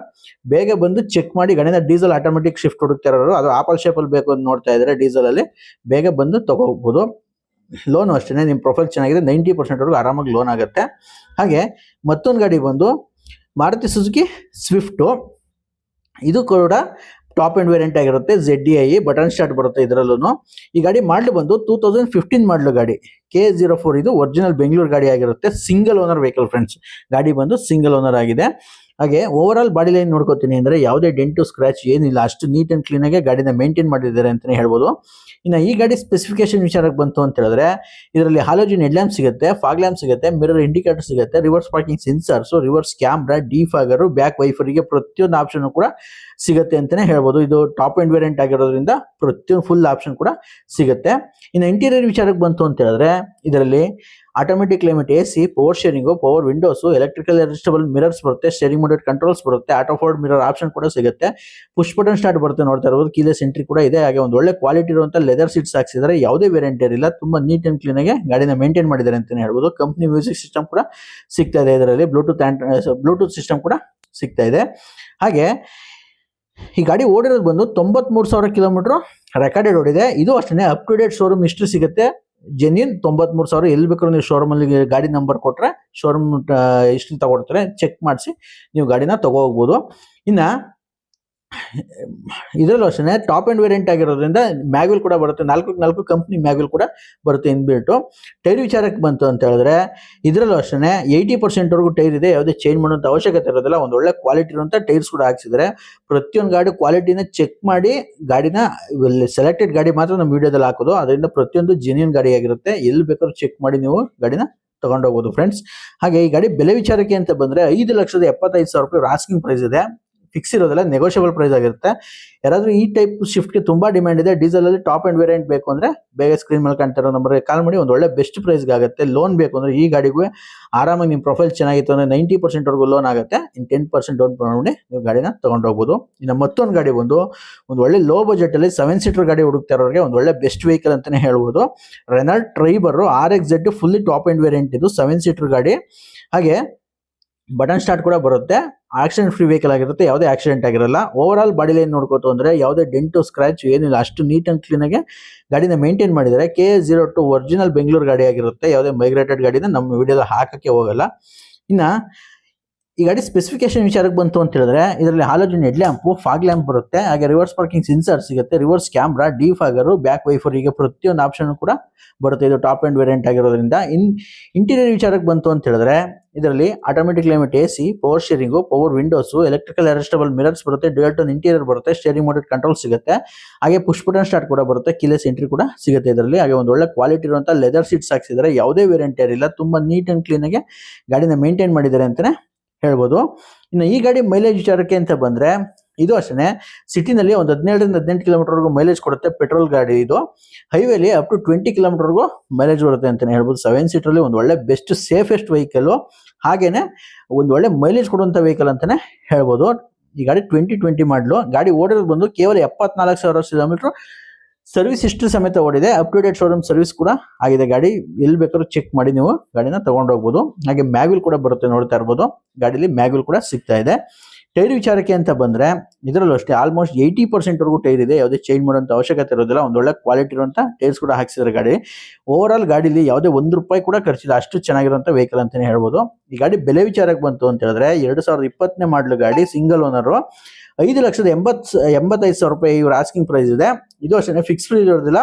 ಬೇಗ ಬಂದು ಚೆಕ್ ಮಾಡಿ ಗಾಡಿನ ಡೀಸೆಲ್ ಆಟೋಮೆಟಿಕ್ ಶಿಫ್ಟ್ ಹುಡುಕ್ತಾ ಇರೋರು, ಅದು ಆಪಲ್ ಶೇಪಲ್ಲಿ ಬೇಕು ಅಂತ ನೋಡ್ತಾ ಇದ್ದಾರೆ ಡೀಸೆಲ್ ಅಲ್ಲಿ, ಬೇಗ ಬಂದು ತಗೋಬಹುದು ಲೋನು ಅಷ್ಟೇ ನಿಮ್ಮ ಪ್ರೊಫೈಲ್ ಚೆನ್ನಾಗಿದೆ. ನೈಂಟಿ ಪರ್ಸೆಂಟ್ ವರೆಗೂ ಆರಾಮಾಗಿ ಲೋನ್ ಆಗುತ್ತೆ. ಹಾಗೆ ಮತ್ತೊಂದು ಗಾಡಿ ಬಂದು, ಮಾರುತಿ ಸುಜುಕಿ ಸ್ವಿಫ್ಟು ಇದು ಕೂಡ ಟಾಪ್ ಎಂಡ್ ವೇರಿಯಂಟ್ ಆಗಿರುತ್ತೆ Z D I button start ಬರುತ್ತೆ ಇದರಲ್ಲೂ ಈ ಗಾಡಿ ಮಾಡಲು ಬಂದು ಟೂ ತೌಸಂಡ್ ಫಿಫ್ಟೀನ್ ಮಾಡಲು ಗಾಡಿ. ಕೆ ಜೀರೋ ಫೋರ್ ಇದು ಒರಿಜಿನಲ್ ಬೆಂಗಳೂರು ಗಾಡಿ ಆಗಿರುತ್ತೆ ಸಿಂಗಲ್ ಓನರ್ ವೆಹಿಕಲ್ ಫ್ರೆಂಡ್ಸ್ ಗಾಡಿ ಬಂದು ಸಿಂಗಲ್ ಓನರ್ ಆಗಿದೆ. ಹಾಗೆ ಓವರ್ ಆಲ್ ಬಾಡಿ ಲೈನ್ ನೋಡ್ಕೋತೀನಿ ಅಂದ್ರೆ ಯಾವುದೇ ಡೆಂಟು ಸ್ಕ್ರಾಚ್ ಏನಿಲ್ಲ. ಅಷ್ಟು ನೀಟ್ ಆ್ಯಂಡ್ ಕ್ಲೀನ್ ಆಗಿ ಗಾಡಿನ ಮೇಂಟೈನ್ ಮಾಡಿದ್ದಾರೆ ಅಂತಾನೆ ಹೇಳ್ಬೋದು. ಇನ್ನು ಈ ಗಾಡಿ ಸ್ಪೆಸಿಫಿಕೇಶನ್ ವಿಚಾರಕ್ಕೆ ಬಂತು ಅಂತ ಹೇಳಿದ್ರೆ, ಇದರಲ್ಲಿ ಹಾಲೋಜಿನ್ ಹೆಡ್ ಲ್ಯಾಂಪ್ ಸಿಗುತ್ತೆ ಫಾಗ್ ಲ್ಯಾಂಪ್ ಸಿಗುತ್ತೆ ಮಿರರ್ ಇಂಡಿಕೇಟರ್ ಸಿಗುತ್ತೆ reverse parking sensors reverse camera defogger back ವೈಫರಿಗೆ ಪ್ರತಿಯೊಂದು ಆಪ್ಷನ್ ಕೂಡ ಸಿಗುತ್ತೆ ಅಂತಾನೆ ಹೇಳ್ಬೋದು. ಇದು ಟಾಪ್ ಎಂಡ್ ವೇರಿಯಂಟ್ ಆಗಿರೋದ್ರಿಂದ ಪ್ರತಿಯೊಂದು ಫುಲ್ ಆಪ್ಷನ್ ಕೂಡ ಸಿಗುತ್ತೆ. ಇನ್ನು ಇಂಟೀರಿಯರ್ ವಿಚಾರಕ್ಕೆ ಬಂತು ಅಂತ ಹೇಳಿದ್ರೆ ಇದರಲ್ಲಿ automatic climate A C power steering power windows electrical adjustable mirrors ಬರುತ್ತೆ ಸ್ಟೇರಿಂಗ್ ಮೋಡೆಡ್ ಕಂಟ್ರೋಲ್ಸ್ ಬರುತ್ತೆ ಆಟೋ ಫೋಲ್ಡ್ ಮಿರರ್ ಆಪ್ಷನ್ ಕೂಡ ಸಿಗುತ್ತೆ. ಪುಷ್ ಬಟನ್ ಸ್ಟಾರ್ಟ್ ಬರುತ್ತೆ ನೋಡ್ತಾ ಇರೋದು ಕೀಲೆ ಸೆಂಟ್ರಿ ಕೂಡ ಇದೆ. ಹಾಗೆ ಒಂದು ಒಳ್ಳೆ ಕ್ವಾಲಿಟಿ ಇರುವಂಥ ಲೆದರ್ ಸೀಟ್ಸ್ ಹಾಕ್ಸಿದ್ದಾರೆ ಯಾವುದೇ ವೇರಿಯಂಟ್ ಇರಲಿಲ್ಲ ತುಂಬಾ ನೀಟ್ ಅಂಡ್ ಕ್ಲೀನ್ ಆಗಿ ಗಾಡಿನ ಮೇಂಟೈನ್ ಮಾಡಿದ್ದಾರೆ ಅಂತಲೇ ಹೇಳ್ಬೋದು. ಕಂಪ್ನಿ ಮ್ಯೂಸಿಕ್ ಸಿಸ್ಟಮ್ ಕೂಡ ಸಿಗ್ತಾ ಇದೆ ಇದರಲ್ಲಿ. ಬ್ಲೂಟೂತ್ ಬ್ಲೂಟೂತ್ ಸಿಸ್ಟಮ್ ಕೂಡ ಸಿಗ್ತಾ ಇದೆ. ಹಾಗೆ, ಈ ಗಾಡಿ ಓಡಿರೋದು ಬಂದು ತೊಂಬತ್ಮೂರು ಸಾವಿರ ಕಿಲೋಮೀಟರ್ ರೆಕಾರ್ಡೆಡ್ ಓಡಿದೆ. ಇದು ಅಷ್ಟೇ ಅಪ್ ಟು ಡೇಟ್ ಶೋರೂಮ್ ಇಷ್ಟು ಸಿಗುತ್ತೆ. ಜೆನ್ಯೂನ್ ತೊಂಬತ್ಮೂರು ಸಾವಿರ ಎಲ್ಲಿ ಬೇಕಾದ್ರೂ ನೀವು ಶೋರೂಮ್ ಅಲ್ಲಿ ಗಾಡಿ ನಂಬರ್ ಕೊಟ್ರೆ ಶೋರೂಮ್ ಎಷ್ಟು ತಗೊಡ್ತಾರೆ ಚೆಕ್ ಮಾಡಿಸಿ, ನೀವು ಗಾಡಿನ ತಗೋ ಹೋಗ್ಬೋದು ಇನ್ನ ಇದರಲ್ಲೂ ಅಷ್ಟೇ ಟಾಪ್ ಅಂಡ್ ವೇರಿಯಂಟ್ ಆಗಿರೋದ್ರಿಂದ ಮ್ಯಾಗ್ವಿಲ್ ಕೂಡ ಬರುತ್ತೆ. ನಾಲ್ಕು ನಾಲ್ಕು ಕಂಪ್ನಿ ಮ್ಯಾಗ್ವಿಲ್ ಕೂಡ ಬರುತ್ತೆ ಇನ್ಬಿಲ್ಟು ಟೈರ್ ವಿಚಾರಕ್ಕೆ ಬಂತು ಅಂತ ಹೇಳಿದ್ರೆ, ಇದರಲ್ಲೂ ಅಷ್ಟೇ ಏಯ್ಟಿ ಪರ್ಸೆಂಟ್ ವರೆಗೂ ಟೈರ್ ಇದೆ, ಯಾವುದೇ ಚೇಂಜ್ ಮಾಡುವಂಥ ಅವಶ್ಯಕತೆ ಇರೋದಿಲ್ಲ, ಒಂದು ಒಳ್ಳೆ ಕ್ವಾಲಿಟಿ ಇರುವಂಥ ಟೈರ್ಸ್ ಕೂಡ ಹಾಕ್ಸಿದ್ರೆ ಪ್ರತಿಯೊಂದು ಗಾಡಿ ಕ್ವಾಲಿಟಿನ ಚೆಕ್ ಮಾಡಿ, ಗಾಡಿನ ಸೆಲೆಕ್ಟೆಡ್ ಗಾಡಿ ಮಾತ್ರ ನಮ್ಮ ವಿಡಿಯೋದಲ್ಲಿ ಹಾಕೋದು, ಅದರಿಂದ ಪ್ರತಿಯೊಂದು ಜೆನ್ಯೂನ್ ಗಾಡಿ ಆಗಿರುತ್ತೆ. ಎಲ್ಲಿ ಬೇಕಾದ್ರೂ ಚೆಕ್ ಮಾಡಿ ನೀವು ಗಾಡಿನ ತಗೊಂಡೋಗ್ಬೋದು ಫ್ರೆಂಡ್ಸ್ ಹಾಗೆ ಈ ಗಾಡಿ ಬೆಲೆ ವಿಚಾರಕ್ಕೆ ಅಂತ ಬಂದ್ರೆ, ಐದು ಲಕ್ಷದ ಎಪ್ಪತ್ತೈದು ಸಾವಿರ ರೂಪಾಯಿ ರಾಸ್ಕಿಂಗ್ ಪ್ರೈಸ್ ಇದೆ. ಫಿಕ್ಸ್ ಇರೋದಿಲ್ಲ ನೆಗೋಷಿಯಬಲ್ ಪ್ರೈಸ್ ಆಗಿರುತ್ತೆ. ಯಾರಾದರೂ ಈ ಟೈಪ್ ಶಿಫ್ಟ್ಗೆ ತುಂಬಾ ಡಿಮ್ಯಾಂಡ್ ಇದೆ ಡೀಸೆಲ್ ಅಲ್ಲಿ ಟಾಪ್ ಆ್ಯಂಡ್ ವೇರಿಯಂಟ್ ಬೇಕು ಅಂದ್ರೆ ಬೇಗ ಸ್ಕ್ರೀನ್ ಮೇಲೆ ಕಾಣ್ತಾ ಇರೋ ಕಾಲ್ ಮಾಡಿ ಒಂದು ಒಳ್ಳೆ ಬೆಸ್ಟ್ ಪ್ರೈಸ್ಗೆ ಆಗುತ್ತೆ. ಲೋನ್ ಬೇಕು ಅಂದ್ರೆ ಈ ಗಾಡಿಗೂ ಆರಾಮಾಗಿ ನಿಮ್ಮ ಪ್ರೊಫೈಲ್ ಚೆನ್ನಾಗಿತ್ತು ಅಂದ್ರೆ ನೈಂಟಿ ಪರ್ಸೆಂಟ್ವರೆಗೂ ಲೋನ್ ಆಗುತ್ತೆ. ಇನ್ ಟೆನ್ ಪರ್ಸೆಂಟ್ ಡೌನ್ ಮಾಡಿ ನೀವು ಗಾಡಿನ ತಗೊಂಡು ಹೋಗ್ಬೋದು. ಇನ್ನು ಮತ್ತೊಂದು ಗಾಡಿ ಬಂದು ಒಂದು ಒಳ್ಳೆ ಲೋ ಬಜೆಟ್ ಅಲ್ಲಿ ಸೆವೆನ್ ಸೀಟರ್ ಗಾಡಿ ಹುಡುಕ್ತಾ ಇರೋರಿಗೆ ಒಂದು ಒಳ್ಳೆ ಬೆಸ್ಟ್ ವೆಹಿಕಲ್ ಅಂತಾನೆ ಹೇಳ್ಬೋದು. Renault Triber R X Z fully top end variant ಇದು ಸೆವೆನ್ ಸೀಟರ್ ಗಾಡಿ. ಹಾಗೆ ಬಟನ್ ಸ್ಟಾರ್ಟ್ ಕೂಡ ಬರುತ್ತೆ. ಆಕ್ಸಿಡೆಂಟ್ ಫ್ರೀ ವೆಹಿಕಲ್ ಆಗಿರುತ್ತೆ, ಯಾವುದೇ ಆಕ್ಸಿಡೆಂಟ್ ಆಗಿರಲ್ಲ. ಓವರ್ ಆಲ್ ಬಾಡಿ ಲೈನ್ ನೋಡ್ಕೋತು ಅಂದರೆ ಯಾವುದೇ ಡೆಂಟು ಸ್ಕ್ರಾಚ್ ಏನಿಲ್ಲ. ಅಷ್ಟು ನೀಟ್ ಆ್ಯಂಡ್ ಕ್ಲೀನಾಗೆ ಗಾಡಿನ ಮೇಂಟೈನ್ ಮಾಡಿದರೆ K zero two original Bengaluru ಗಾಡಿ ಆಗಿರುತ್ತೆ. ಯಾವುದೇ ಮೈಗ್ರೇಟೆಡ್ ಗಾಡಿನ ನಮ್ಮ ವಿಡಿಯೋದ ಹಾಕೋಕ್ಕೆ ಹೋಗಲ್ಲ. ಇನ್ನ ಈ ಗಾಡಿ ಸ್ಪೆಸಿಫಿಕೇಶನ್ ವಿಚಾರಕ್ಕೆ ಬಂತು ಅಂತ ಹೇಳಿದ್ರೆ, ಇದರಲ್ಲಿ halogen head lamp fog lamp ಬರುತ್ತೆ. ಹಾಗೆ ರಿವರ್ಸ್ ಪಾರ್ಕಿಂಗ್ ಸೆನ್ಸರ್ ಸಿಗುತ್ತೆ. Reverse camera defogger back wiper ಈಗ ಪ್ರತಿಯೊಂದು ಆಪ್ಷನ್ ಕೂಡ ಬರುತ್ತೆ. ಇದು ಟಾಪ್ ಆ್ಯಂಡ್ ವೇರಿಯಂಟ್ ಆಗಿರೋದ್ರಿಂದ. ಇನ್ ಇಂಟೀರಿಯರ್ ವಿಚಾರಕ್ಕೆ ಬಂತು ಅಂತ ಹೇಳಿದ್ರೆ, ಇದರಲ್ಲಿ automatic climate A C power steering power windows electrical adjustable mirrors ಬರುತ್ತೆ. ಡ್ಯುಯಲ್ ಇಂಟೀರಿಯರ್ ಬರುತ್ತೆ. ಸ್ಟೇರಿಂಗ್ ಮೋಡೆಡ್ ಕಂಟ್ರೋಲ್ ಸಿಗುತ್ತೆ. ಹಾಗೆ ಪುಷ್ಪಟನ್ ಸ್ಟಾರ್ಟ್ ಕೂಡ ಬರುತ್ತೆ. ಕಿಲೆಸ್ ಎಂಟ್ರಿ ಕೂಡ ಸಿಗುತ್ತೆ ಇದರಲ್ಲಿ. ಹಾಗೆ ಒಂದು ಒಳ್ಳೆ ಕ್ವಾಲಿಟಿ ಇರುವಂಥ ಲೆದರ್ ಸೀಟ್ಸ್ ಹಾಕ್ಸಿದ್ದಾರೆ ಯಾವುದೇ ವೇರಿಯಂಟ್ ಇರಲಿಲ್ಲ ತುಂಬಾ ನೀಟ್ ಆ್ಯಂಡ್ ಕ್ಲೀನ್ ಆಗಿ ಗಾಡಿನ ಮೇಂಟೈನ್ ಮಾಡಿದ್ದಾರೆ ಅಂತಾನೆ ಹೇಳ್ಬೋದು. ಇನ್ನು ಈ ಗಾಡಿ ಮೈಲೇಜ್ ವಿಚಾರಕ್ಕೆ ಅಂತ ಬಂದ್ರೆ, ಇದು ಅಷ್ಟೇ ಸಿಟಿನಲ್ಲಿ ಒಂದು ಹದಿನೇಳರಿಂದ ಹದಿನೆಂಟು ಕಿಲೋಮೀಟರ್ವರೆಗೂ ಮೈಲೇಜ್ ಕೊಡುತ್ತೆ ಪೆಟ್ರೋಲ್ ಗಾಡಿ ಇದು. ಹೈವೇಲಿ ಅಪ್ ಟು ಟ್ವೆಂಟಿ ಕಿಲೋಮೀಟರ್ವರೆಗೂ ಮೈಲೇಜ್ ಬರುತ್ತೆ ಅಂತಲೇ ಹೇಳ್ಬೋದು. ಸೆವೆನ್ ಸೀಟರಲ್ಲಿ ಒಂದು ಒಳ್ಳೆ ಬೆಸ್ಟ್ ಸೇಫೆಸ್ಟ್ ವೆಹಿಕಲ್ಲು ಹಾಗೆಯೇ ಒಂದು ಒಳ್ಳೆ ಮೈಲೇಜ್ ಕೊಡುವಂಥ ವೆಹಿಕಲ್ ಅಂತಾನೆ ಹೇಳ್ಬೋದು. ಈ ಗಾಡಿ ಟ್ವೆಂಟಿ ಟ್ವೆಂಟಿ ಮಾಡಲು ಗಾಡಿ ಓಡಿರೋದು ಬಂದು ಕೇವಲ ಎಪ್ಪತ್ನಾಲ್ಕು ಸಾವಿರ ಕಿಲೋಮೀಟರ್ ಸರ್ವಿಸ್ ಹಿಸ್ಟ್ರಿ ಸಮೇತ ಓಡಿದೆ. Up to date showroom service ಕೂಡ ಆಗಿದೆ ಗಾಡಿ. ಎಲ್ಲಿ ಬೇಕಾದ್ರೂ ಚೆಕ್ ಮಾಡಿ ನೀವು ಗಾಡಿನ ಹೋಗ್ಬೋದು ಹಾಗೆ ಮ್ಯಾಗ್ವಿಲ್ ಕೂಡ ಬರುತ್ತೆ ನೋಡ್ತಾ ಇರ್ಬೋದು. ಗಾಡಿಲಿ ಮ್ಯಾಗ್ವಿಲ್ ಕೂಡ ಸಿಗ್ತಾ ಇದೆ. ಟೈರ್ ವಿಚಾರಕ್ಕೆ ಅಂತ ಬಂದರೆ ಇದರಲ್ಲೂ ಅಷ್ಟೇ ಆಲ್ಮೋಸ್ಟ್ ಏಯ್ಟಿ ಪರ್ಸೆಂಟ್ ವರೆಗೂ ಟೈರ್ ಇದೆ. ಯಾವುದೇ ಚೇಂಜ್ ಮಾಡುವಂಥ ಅವಶ್ಯಕತೆ ಇರೋದಿಲ್ಲ. ಒಂದೊಳ್ಳೆ ಕ್ವಾಲಿಟಿ ಇರುವಂಥ ಟೈರ್ಸ್ ಕೂಡ ಹಾಕ್ಸಿದ್ರೆ ಗಾಡಿ. ಓವರ್ ಆಲ್ ಗಾಡಿಲಿ ಯಾವುದೇ ಒಂದು ರೂಪಾಯಿ ಕೂಡ ಖರ್ಚಿಲ್ಲ. ಅಷ್ಟು ಚೆನ್ನಾಗಿರುವಂಥ ವೆಹಿಕಲ್ ಅಂತಾನೆ ಹೇಳ್ಬೋದು. ಈ ಗಾಡಿ ಬೆಲೆ ವಿಚಾರಕ್ಕೆ ಬಂತು ಅಂತ ಹೇಳಿದ್ರೆ ಎರಡು ಸಾವಿರದ ಇಪ್ಪತ್ತನೇ ಮಾಡಲು ಗಾಡಿ ಸಿಂಗಲ್ ಓನರ್ ಐದು ಲಕ್ಷದ ಎಂಬತ್ ಎಂಬತ್ತೈದು ಸಾವಿರ ರೂಪಾಯಿ ಇವ್ರ ಆಸ್ಕಿಂಗ್ ಪ್ರೈಸ್ ಇದೆ. ಇದು ಅಷ್ಟೇ ಫಿಕ್ಸ್ ಪ್ರೈಸ್ ಇರೋದಿಲ್ಲ.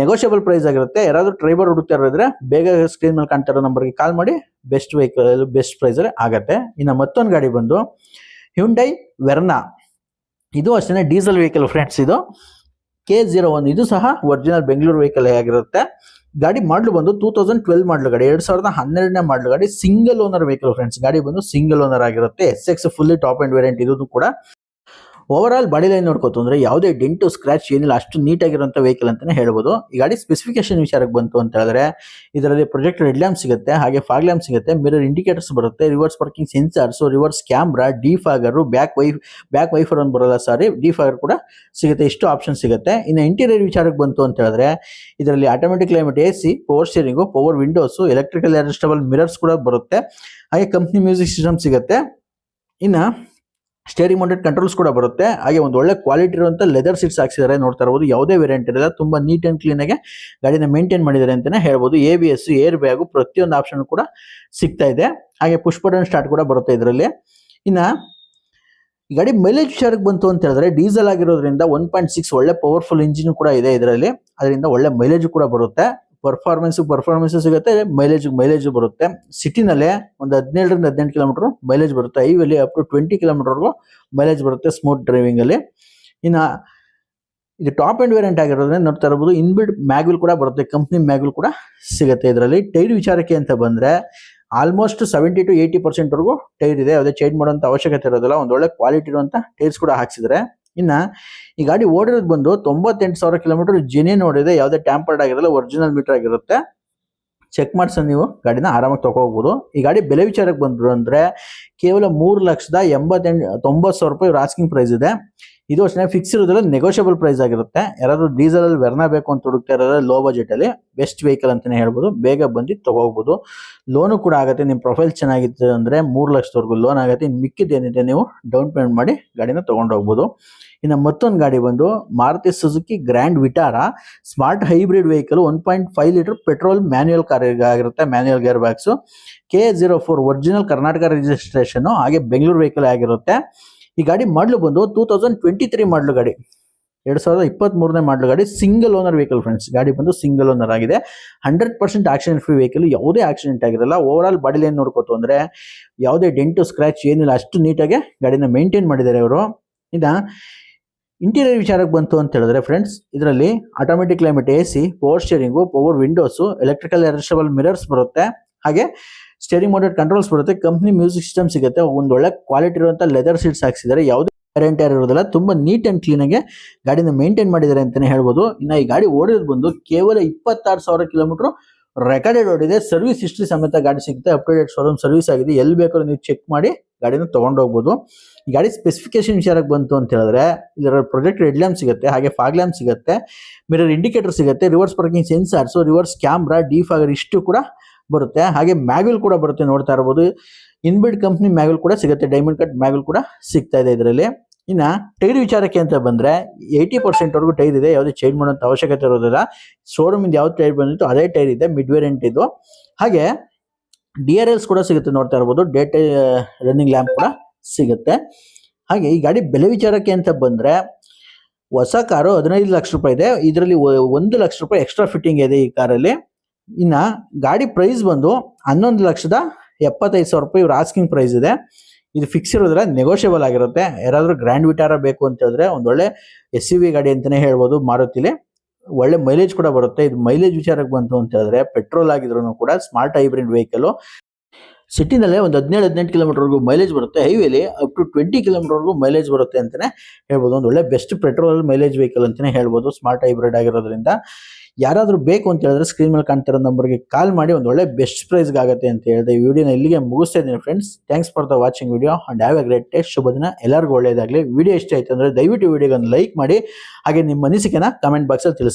ನೆಗೋಷಿಯಬಲ್ ಪ್ರೈಸ್ ಆಗಿರುತ್ತೆ. ಯಾರಾದರೂ ಡ್ರೈವರ್ ಹುಡುಕ್ತಾ ಇರೋದ್ರೆ ಬೇಗ ಸ್ಕ್ರೀನ್ ಮೇಲೆ ಕಾಣ್ತಾ ಇರೋ ನಂಬರ್ಗೆ ಕಾಲ್ ಮಾಡಿ ಬೆಸ್ಟ್ ವೆಹಿಕಲ್ ಬೆಸ್ಟ್ ಪ್ರೈಸ್ ಆಗುತ್ತೆ ಆಗತ್ತೆ. ಇನ್ನು ಮತ್ತೊಂದು ಗಾಡಿ ಬಂದು ಹ್ಯುಂಡೈ ವೆರ್ನಾ ಇದು ಅಷ್ಟೇ ಡೀಸೆಲ್ ವೆಹಿಕಲ್ ಫ್ರೆಂಡ್ಸ್ ಇದು. ಕೆ ಜೀರೋ ಒನ್ ಇದು ಸಹ ಒರಿಜಿನಲ್ ಬೆಂಗಳೂರು ವೆಹಿಕಲ್ ಆಗಿರುತ್ತೆ. ಗಾಡಿ ಮಾಡಲು ಬಂದು ಟೂ ತೌಸಂಡ್ ಟ್ವೆಲ್ ಮಾಡಲು ಗಾಡಿ, ಎರಡು ಸಾವಿರದ ಹನ್ನೆರಡನೇ ಮಾಡಲು ಗಾಡಿ ಸಿಂಗಲ್ ಓನರ್ ವೆಹಿಕಲ್ ಫ್ರೆಂಡ್ಸ್ ಗಾಡಿ ಬಂದು ಸಿಂಗಲ್ ಓನರ್ ಆಗಿರುತ್ತೆ. S X fully top end variant ಇದು ಕೂಡ. ಓವರ್ ಆಲ್ ಬಾಡಿ ಲೈನ್ ನೋಡ್ಕೋತು ಅಂದ್ರೆ ಯಾವುದೇ ಡೆಂಟು ಸ್ಕ್ರಾಚ್ ಏನಿಲ್ಲ, ಅಷ್ಟು ನೀಟಾಗಿರುವಂಥ ವೆಹಿಕಲ್ ಅಂತಾನೆ ಹೇಳ್ಬೋದು. ಈ ಗಾಡಿ ಸ್ಪೆಸಿಫಿಕೇಶನ್ ವಿಚಾರಕ್ಕೆ ಬಂತು ಅಂತ ಹೇಳಿದ್ರೆ, ಇದರಲ್ಲಿ ಪ್ರೊಜೆಕ್ಟ್ ರೆಡ್ ಲ್ಯಾಂಪ್ ಸಿಗುತ್ತೆ, ಹಾಗೆ ಫಾಗ್ ಲ್ಯಾಂಪ್ ಸಿಗುತ್ತೆ ಮಿರರ್ ಇಂಡಿಕೇಟರ್ಸ್ ಬರುತ್ತೆ reverse parking sensors reverse camera defogger back wipe back wiper ಅಂತ ಬರೋಲ್ಲ ಸಾರಿ ಡಿ ಫಾಗರ್ ಕೂಡ ಸಿಗುತ್ತೆ, ಇಷ್ಟು ಆಪ್ಷನ್ ಸಿಗುತ್ತೆ. ಇನ್ನು ಇಂಟೀರಿಯರ್ ವಿಚಾರಕ್ಕೆ ಬಂತು ಅಂತ ಹೇಳಿದ್ರೆ, ಇದರಲ್ಲಿ automatic climate A C power steering power windows electrical adjustable mirrors ಕೂಡ ಬರುತ್ತೆ. ಹಾಗೆ ಕಂಪ್ನಿ ಮ್ಯೂಸಿಕ್ ಸಿಸ್ಟಮ್ ಸಿಗುತ್ತೆ. ಇನ್ನ ಸ್ಟೇರಿಂಗ್ ಮೌಂಟೆಡ್ ಕಂಟ್ರೋಲ್ಸ್ ಕೂಡ ಬರುತ್ತೆ. ಹಾಗೆ ಒಂದು ಒಳ್ಳೆ ಕ್ವಾಲಿಟಿ ಇರುವಂತ ಲೆದರ್ ಸೀಟ್ಸ್ ಹಾಕ್ಸಿದ್ದಾರೆ. ನೋಡ್ತಾ ಇರಬಹುದು ಯಾವುದೇ ವೇರಿಯಂಟ್ ಇರಲ್ಲ. ತುಂಬಾ ನೀಟ್ ಅಂಡ್ ಕ್ಲೀನ್ ಆಗಿ ಗಾಡಿನ ಮೇಂಟೈನ್ ಮಾಡಿದ್ದಾರೆ ಅಂತಾನೆ ಹೇಳ್ಬೋದು. A B S air bag ಪ್ರತಿಯೊಂದು ಆಪ್ಷನ್ ಕೂಡ ಸಿಗ್ತಾ ಇದೆ. ಹಾಗೆ ಪುಷ್ ಬಟನ್ ಸ್ಟಾರ್ಟ್ ಕೂಡ ಬರುತ್ತೆ ಇದರಲ್ಲಿ. ಇನ್ನ ಗಾಡಿ ಮೈಲೇಜ್ ವಿಚಾರಕ್ಕೆ ಬಂತು ಅಂತ ಹೇಳಿದ್ರೆ ಡೀಸೆಲ್ ಆಗಿರೋದ್ರಿಂದ ಒನ್ ಒಳ್ಳೆ ಪವರ್ಫುಲ್ ಇಂಜಿನ್ ಕೂಡ ಇದೆ ಇದರಲ್ಲಿ. ಅದರಿಂದ ಒಳ್ಳೆ ಮೈಲೇಜ್ ಕೂಡ ಬರುತ್ತೆ. ಪರ್ಫಾರ್ಮೆನ್ಸ್ ಪರ್ಫಾರ್ಮೆನ್ಸ್ ಸಿಗುತ್ತೆ ಮೈಲೇಜ್ ಮೈಲೇಜ್ ಬರುತ್ತೆ. ಸಿಟಿನಲ್ಲೇ ಒಂದು ಹದಿನೇಳರಿಂದ ಹದಿನೆಂಟು ಕಿಲೋಮೀಟರ್ ಮೈಲೇಜ್ ಬರುತ್ತೆ. ಐವಲ್ಲಿ ಅಪ್ ಟು ಟ್ವೆಂಟಿ ಕಿಲೋಮೀಟರ್ವರೆಗೂ ಮೈಲೇಜ್ ಬರುತ್ತೆ ಸ್ಮೂತ್ ಡ್ರೈವಿಂಗ್ ಅಲ್ಲಿ. ಇನ್ನ ಇದು ಟಾಪ್ ಎಂಡ್ ವೇರಿಯಂಟ್ ಆಗಿರೋದ್ರಿಂದ ನೋಡ್ತಾ ಇರಬಹುದು ಇನ್ಬಿಲ್ಡ್ ಮ್ಯಾಗ್ವಿಲ್ ಕೂಡ ಬರುತ್ತೆ ಕಂಪ್ನಿ ಮ್ಯಾಗ್ವಿಲ್ ಕೂಡ ಸಿಗುತ್ತೆ ಇದರಲ್ಲಿ. ಟೈರ್ ವಿಚಾರಕ್ಕೆ ಅಂತ ಬಂದ್ರೆ almost seventy to eighty percent ವರೆಗೂ ಟೈರ್ ಇದೆ. ಯಾವುದೇ ಚೇಂಜ್ ಮಾಡುವಂತ ಅವಶ್ಯಕತೆ ಇರೋದಿಲ್ಲ. ಒಂದು ಒಳ್ಳೆ ಕ್ವಾಲಿಟಿ ಇರುವಂತ ಟೈರ್ಸ್ ಕೂಡ ಹಾಕ್ಸಿದ್ರೆ. ಇನ್ನ ಈ ಗಾಡಿ ಓಡಿರೋದು ಬಂದು ತೊಂಬತ್ತೆಂಟು ಸಾವಿರ ಕಿಲೋಮೀಟರ್ ಜೆನ್ಯೂನ್ ನೋಡಿದೆ, ಯಾವುದೇ ಟ್ಯಾಂಪರ್ಡ್ ಆಗಿರಲ್ಲ ಒರಿಜಿನಲ್ ಮೀಟರ್ ಆಗಿರುತ್ತೆ. ಚೆಕ್ ಮಾಡಿಸ ನೀವು, ಗಾಡಿನ ಆರಾಮಾಗಿ ತಗೋಬಹುದು ಈ ಗಾಡಿ ಬೆಲೆ ವಿಚಾರಕ್ಕೆ ಬಂದ್ರು ಅಂದ್ರೆ ಕೇವಲ ಮೂರು ಲಕ್ಷದ ಎಂಬತ್ತೆಂಟು, ತೊಂಬತ್ತು ಸಾವಿರ ರೂಪಾಯಿ ಆಸ್ಕಿಂಗ್ ಪ್ರೈಸ್ ಇದೆ. ಇದು ಅಷ್ಟೇ ಫಿಕ್ಸ್ ಇರೋದಿಲ್ಲ ನೆಗೋಷಿಯಬಲ್ ಪ್ರೈಸ್ ಆಗಿರುತ್ತೆ. ಯಾರಾದರೂ ಡೀಸೆಲ್ ಅಲ್ಲಿ ವೆರ್ನಾ ಬೇಕು ಅಂತ ಹುಡುಕ್ತಾ ಇರೋದ್ರೆ ಲೋ ಬಜೆಟ್ ಅಲ್ಲಿ ಬೆಸ್ಟ್ ವೆಹಿಕಲ್ ಅಂತಲೇ ಹೇಳ್ಬೋದು. ಬೇಗ ಬಂದು ತಗೋಬಹುದು. ಲೋನು ಕೂಡ ಆಗುತ್ತೆ. ನಿಮ್ಮ ಪ್ರೊಫೈಲ್ ಚೆನ್ನಾಗಿತ್ತು ಅಂದ್ರೆ ಮೂರು ಲಕ್ಷದವರೆಗೂ ಲೋನ್ ಆಗುತ್ತೆ. ಇನ್ನು ಮಿಕ್ಕಿದ್ದೇನಿದೆ ನೀವು ಡೌನ್ ಪೇಮೆಂಟ್ ಮಾಡಿ ಗಾಡಿನ ತಗೊಂಡು ಹೋಗ್ಬೋದು. ಇನ್ನು ಮತ್ತೊಂದು ಗಾಡಿ ಬಂದು Maruti Suzuki Grand Vitara. Smart hybrid vehicle one point five litre petrol manual car ಆಗಿರುತ್ತೆ manual gear bags K zero four original Karnataka registration ಹಾಗೆ ಬೆಂಗಳೂರು ವೆಹಿಕಲ್ ಆಗಿರುತ್ತೆ. ಈ ಗಾಡಿ ಮಾಡಲು ಬಂದು ಟೂ ತೌಸಂಡ್ ಟ್ವೆಂಟಿ ತ್ರೀ ಮಾಡಲು ಗಾಡಿ. ಎರಡು ಸಾವಿರದ ಇಪ್ಪತ್ತ್ ಮೂರನೇ ಮಾಡಲು ಗಾಡಿ ಸಿಂಗಲ್ ಓನರ್ ವೆಹಿಕಲ್ ಫ್ರೆಂಡ್ಸ್ ಗಾಡಿ ಬಂದು ಸಿಂಗಲ್ ಓನರ್ ಆಗಿದೆ. Hundred percent accident free vehicle ಯಾವುದೇ ಆಕ್ಸಿಡೆಂಟ್ ಆಗಿರಲ್ಲ. ಓವರ್ ಆಲ್ ಬಾಡಿಲಿ ಏನು ನೋಡ್ಕೋತು ಅಂದರೆ ಯಾವುದೇ ಡೆಂಟು ಸ್ಕ್ರಾಚ್ ಏನಿಲ್ಲ, ಅಷ್ಟು ನೀಟಾಗಿ ಗಾಡಿನ ಮೇಂಟೈನ್ ಮಾಡಿದ್ದಾರೆ ಅವರು ಇದ ಇಂಟೀರಿಯರ್ ವಿಚಾರಕ್ಕೆ ಬಂತು ಅಂತ ಹೇಳಿದ್ರೆ ಫ್ರೆಂಡ್ಸ್ ಇದರಲ್ಲಿ automatic climate A C power steering power windows electrical adjustable mirrors ಬರುತ್ತೆ. ಹಾಗೆ ಸ್ಟೇರಿಂಗ್ ಮೋಟರ್ ಕಂಟ್ರೋಲ್ಸ್ ಬರುತ್ತೆ ಕಂಪ್ನಿ ಮ್ಯೂಸಿಕ್ ಸಿಸ್ಟಮ್ ಸಿಗುತ್ತೆ. ಒಂದು ಒಳ್ಳೆ ಕ್ವಾಲಿಟಿ ಇರುವಂತ ಲೆದರ್ ಸೀಟ್ಸ್ ಹಾಕ್ಸಿದ್ದಾರೆ. ಯಾವುದೇ ವೇರಿಯಂಟ್ ಇರೋದಿಲ್ಲ, ತುಂಬಾ ನೀಟ್ ಅಂಡ್ ಕ್ಲೀನ್ ಆಗಿ ಗಾಡಿನ ಮೇಂಟೈನ್ ಮಾಡಿದ್ದಾರೆ ಅಂತಾನೆ ಹೇಳ್ಬೋದು. ಇನ್ನ ಈ ಗಾಡಿ ಓಡಿರೋದು ಬಂದು ಕೇವಲ ಇಪ್ಪತ್ತಾರು ಸಾವಿರ ಕಿಲೋಮೀಟರ್ ರೆಕಾರ್ಡೆಡ್ ಓಡಿದೆ. ಸರ್ವಿಸ್ ಹಿಸ್ಟ್ರಿ ಸಮೇತ ಗಾಡಿ ಸಿಗುತ್ತೆ. ಅಪ್ಡೇಟೆಡ್ ಶೋರೂಮ್ ಸರ್ವಿಸ್ ಆಗಿದೆ. ಎಲ್ಲಿ ಬೇಕಾದ್ರೂ ನೀವು ಚೆಕ್ ಮಾಡಿ ಗಾಡಿನ ತೊಗೊಂಡೋಗ್ಬೋದು ಈ ಗಾಡಿ ಸ್ಪೆಸಿಫಿಕೇಶನ್ ವಿಚಾರಕ್ಕೆ ಬಂತು ಅಂತ ಹೇಳಿದ್ರೆ ಇದರ ಪ್ರೊಜೆಕ್ಟ್ ರೆಡ್ ಲ್ಯಾಂಪ್ ಸಿಗುತ್ತೆ, ಹಾಗೆ ಫಾಗ್ ಲ್ಯಾಂಪ್ ಸಿಗುತ್ತೆ ಮಿರರ್ ಇಂಡಿಕೇಟರ್ ಸಿಗುತ್ತೆ reverse parking sensors reverse camera defogger ಇಷ್ಟು ಕೂಡ ಬರುತ್ತೆ. ಹಾಗೆ ಮ್ಯಾಗ್ವಿಲ್ ಕೂಡ ಬರುತ್ತೆ ನೋಡ್ತಾ ಇರ್ಬೋದು. ಇನ್ಬಿಲ್ಡ್ ಕಂಪ್ನಿ ಮ್ಯಾಗ್ವಿಲ್ ಕೂಡ ಸಿಗುತ್ತೆ. ಡೈಮಂಡ್ ಕಟ್ ಮ್ಯಾಗ್ವಿಲ್ ಕೂಡ ಸಿಗ್ತಾ ಇದೆ ಇದರಲ್ಲಿ. ಇನ್ನು ಟೈರ್ ವಿಚಾರಕ್ಕೆ ಅಂತ ಬಂದರೆ ಏಯ್ಟಿ ಪರ್ಸೆಂಟ್ ವರೆಗೂ ಟೈರ್ ಇದೆ. ಯಾವುದೇ ಚೇಂಜ್ ಮಾಡೋಂಥ ಅವಶ್ಯಕತೆ ಇರೋದಿಲ್ಲ. ಶೋರೂಮ್ ಇಂದ ಯಾವ್ದು ಟೈರ್ ಬಂದಿತ್ತು ಅದೇ ಟೈರ್ ಇದೆ. ಮಿಡ್ ವೇರಿಯಂಟ್ ಇದು. ಹಾಗೆ ಡಿ ಆರ್ ಎಲ್ಸ್ ಕೂಡ ಸಿಗುತ್ತೆ ನೋಡ್ತಾ ಇರ್ಬೋದು. ಡೇಟ್ ರನ್ನಿಂಗ್ ಲ್ಯಾಂಪ್ ಕೂಡ ಸಿಗುತ್ತೆ. ಹಾಗೆ ಈ ಗಾಡಿ ಬೆಲೆ ವಿಚಾರಕ್ಕೆ ಅಂತ ಬಂದರೆ ಹೊಸ ಕಾರು ಹದಿನೈದು ಲಕ್ಷ ರೂಪಾಯಿ ಇದೆ. ಇದರಲ್ಲಿ ಒಂದು ಲಕ್ಷ ರೂಪಾಯಿ ಎಕ್ಸ್ಟ್ರಾ ಫಿಟ್ಟಿಂಗ್ ಇದೆ ಈ ಕಾರಲ್ಲಿ. ಇನ್ನ ಗಾಡಿ ಪ್ರೈಸ್ ಬಂದು ಹನ್ನೊಂದು ಲಕ್ಷದ ಎಪ್ಪತ್ತೈದು ಸಾವಿರ ರೂಪಾಯಿ ಇವ್ರ ಆಸ್ಕಿಂಗ್ ಪ್ರೈಸ್ ಇದೆ. ಇದು ಫಿಕ್ಸ್ ಇರೋದ್ರೆ ನೆಗೋಷಿಯಬಲ್ ಆಗಿರುತ್ತೆ. ಯಾರಾದರೂ ಗ್ರ್ಯಾಂಡ್ ವಿಟಾರ ಬೇಕು ಅಂತ ಹೇಳಿದ್ರೆ ಒಂದೊಳ್ಳೆ ಎಸ್ ವಿ ಗಾಡಿ ಅಂತಾನೆ ಹೇಳ್ಬೋದು ಮಾರುತಿಲಿ. ಒಳ್ಳೆ ಮೈಲೇಜ್ ಕೂಡ ಬರುತ್ತೆ. ಇದು ಮೈಲೇಜ್ ವಿಚಾರಕ್ಕೆ ಬಂತು ಅಂತ ಹೇಳಿದ್ರೆ ಪೆಟ್ರೋಲ್ ಆಗಿದ್ರು ಕೂಡ ಸ್ಮಾರ್ಟ್ ಹೈಬ್ರಿಡ್ ವೆಹಿಕಲ್ ಸಿಟಿನಲ್ಲೇ ಒಂದು ಹದಿನೇಳು, ಹದಿನೆಂಟು ಕಿಲೋಮೀಟರ್ವರೆಗೂ ಮೈಲೇಜ್ ಬರುತ್ತೆ. ಹೈವೇಲಿ ಅಪ್ ಟು ಟ್ವೆಂಟಿ ಕಿಲೋಮೀಟರ್ವರೆಗೂ ಮೈಲೇಜ್ ಬರುತ್ತೆ ಅಂತಲೇ ಹೇಳ್ಬೋದು. ಒಂದು ಒಳ್ಳೆ ಬೆಸ್ಟ್ ಪೆಟ್ರೋಲ್ ಮೈಲೇಜ್ ವೆಹಿಕಲ್ ಅಂತಲೇ ಹೇಳ್ಬೋದು. ಸ್ಮಾರ್ಟ್ ಹೈಬ್ರಿಡ್ ಆಗಿರೋದ್ರಿಂದ. ಯಾರಾದರೂ ಬೇಕು ಅಂತ ಹೇಳಿದ್ರೆ ಸ್ಕ್ರೀನ್ ಮೇಲೆ ಕಾಣ್ತಿರೋ ನಂಬರ್ಗೆ ಕಾಲ್ ಮಾಡಿ ಒಂದು ಒಳ್ಳೆ ಬೆಸ್ಟ್ ಪ್ರೈಸ್ಗೆ ಆಗುತ್ತೆ ಅಂತ ಹೇಳಿದೆ. ಈ ವಿಡಿಯೋನ ಇಲ್ಲಿಗೆ ಮುಗಿಸ್ತಾ ಇದ್ದೀನಿ friends thanks for the watching video and have a great taste ಶುಭ ದಿನ. ಎಲ್ಲರಿಗೂ ಒಳ್ಳೆಯದಾಗಲಿ ವಿಡಿಯೋ ಇಷ್ಟ ಆಯಿತು ಅಂದ್ರೆ ದಯವಿಟ್ಟು ವಿಡಿಯೋಗೆ ಒಂದು ಲೈಕ್ ಮಾಡಿ. ಹಾಗೆ ನಿಮ್ಮ ಅನಿಸಿಕೆನ ಕಮೆಂಟ್ ಬಾಕ್ಸಲ್ಲಿ ತಿಳಿಸಿ.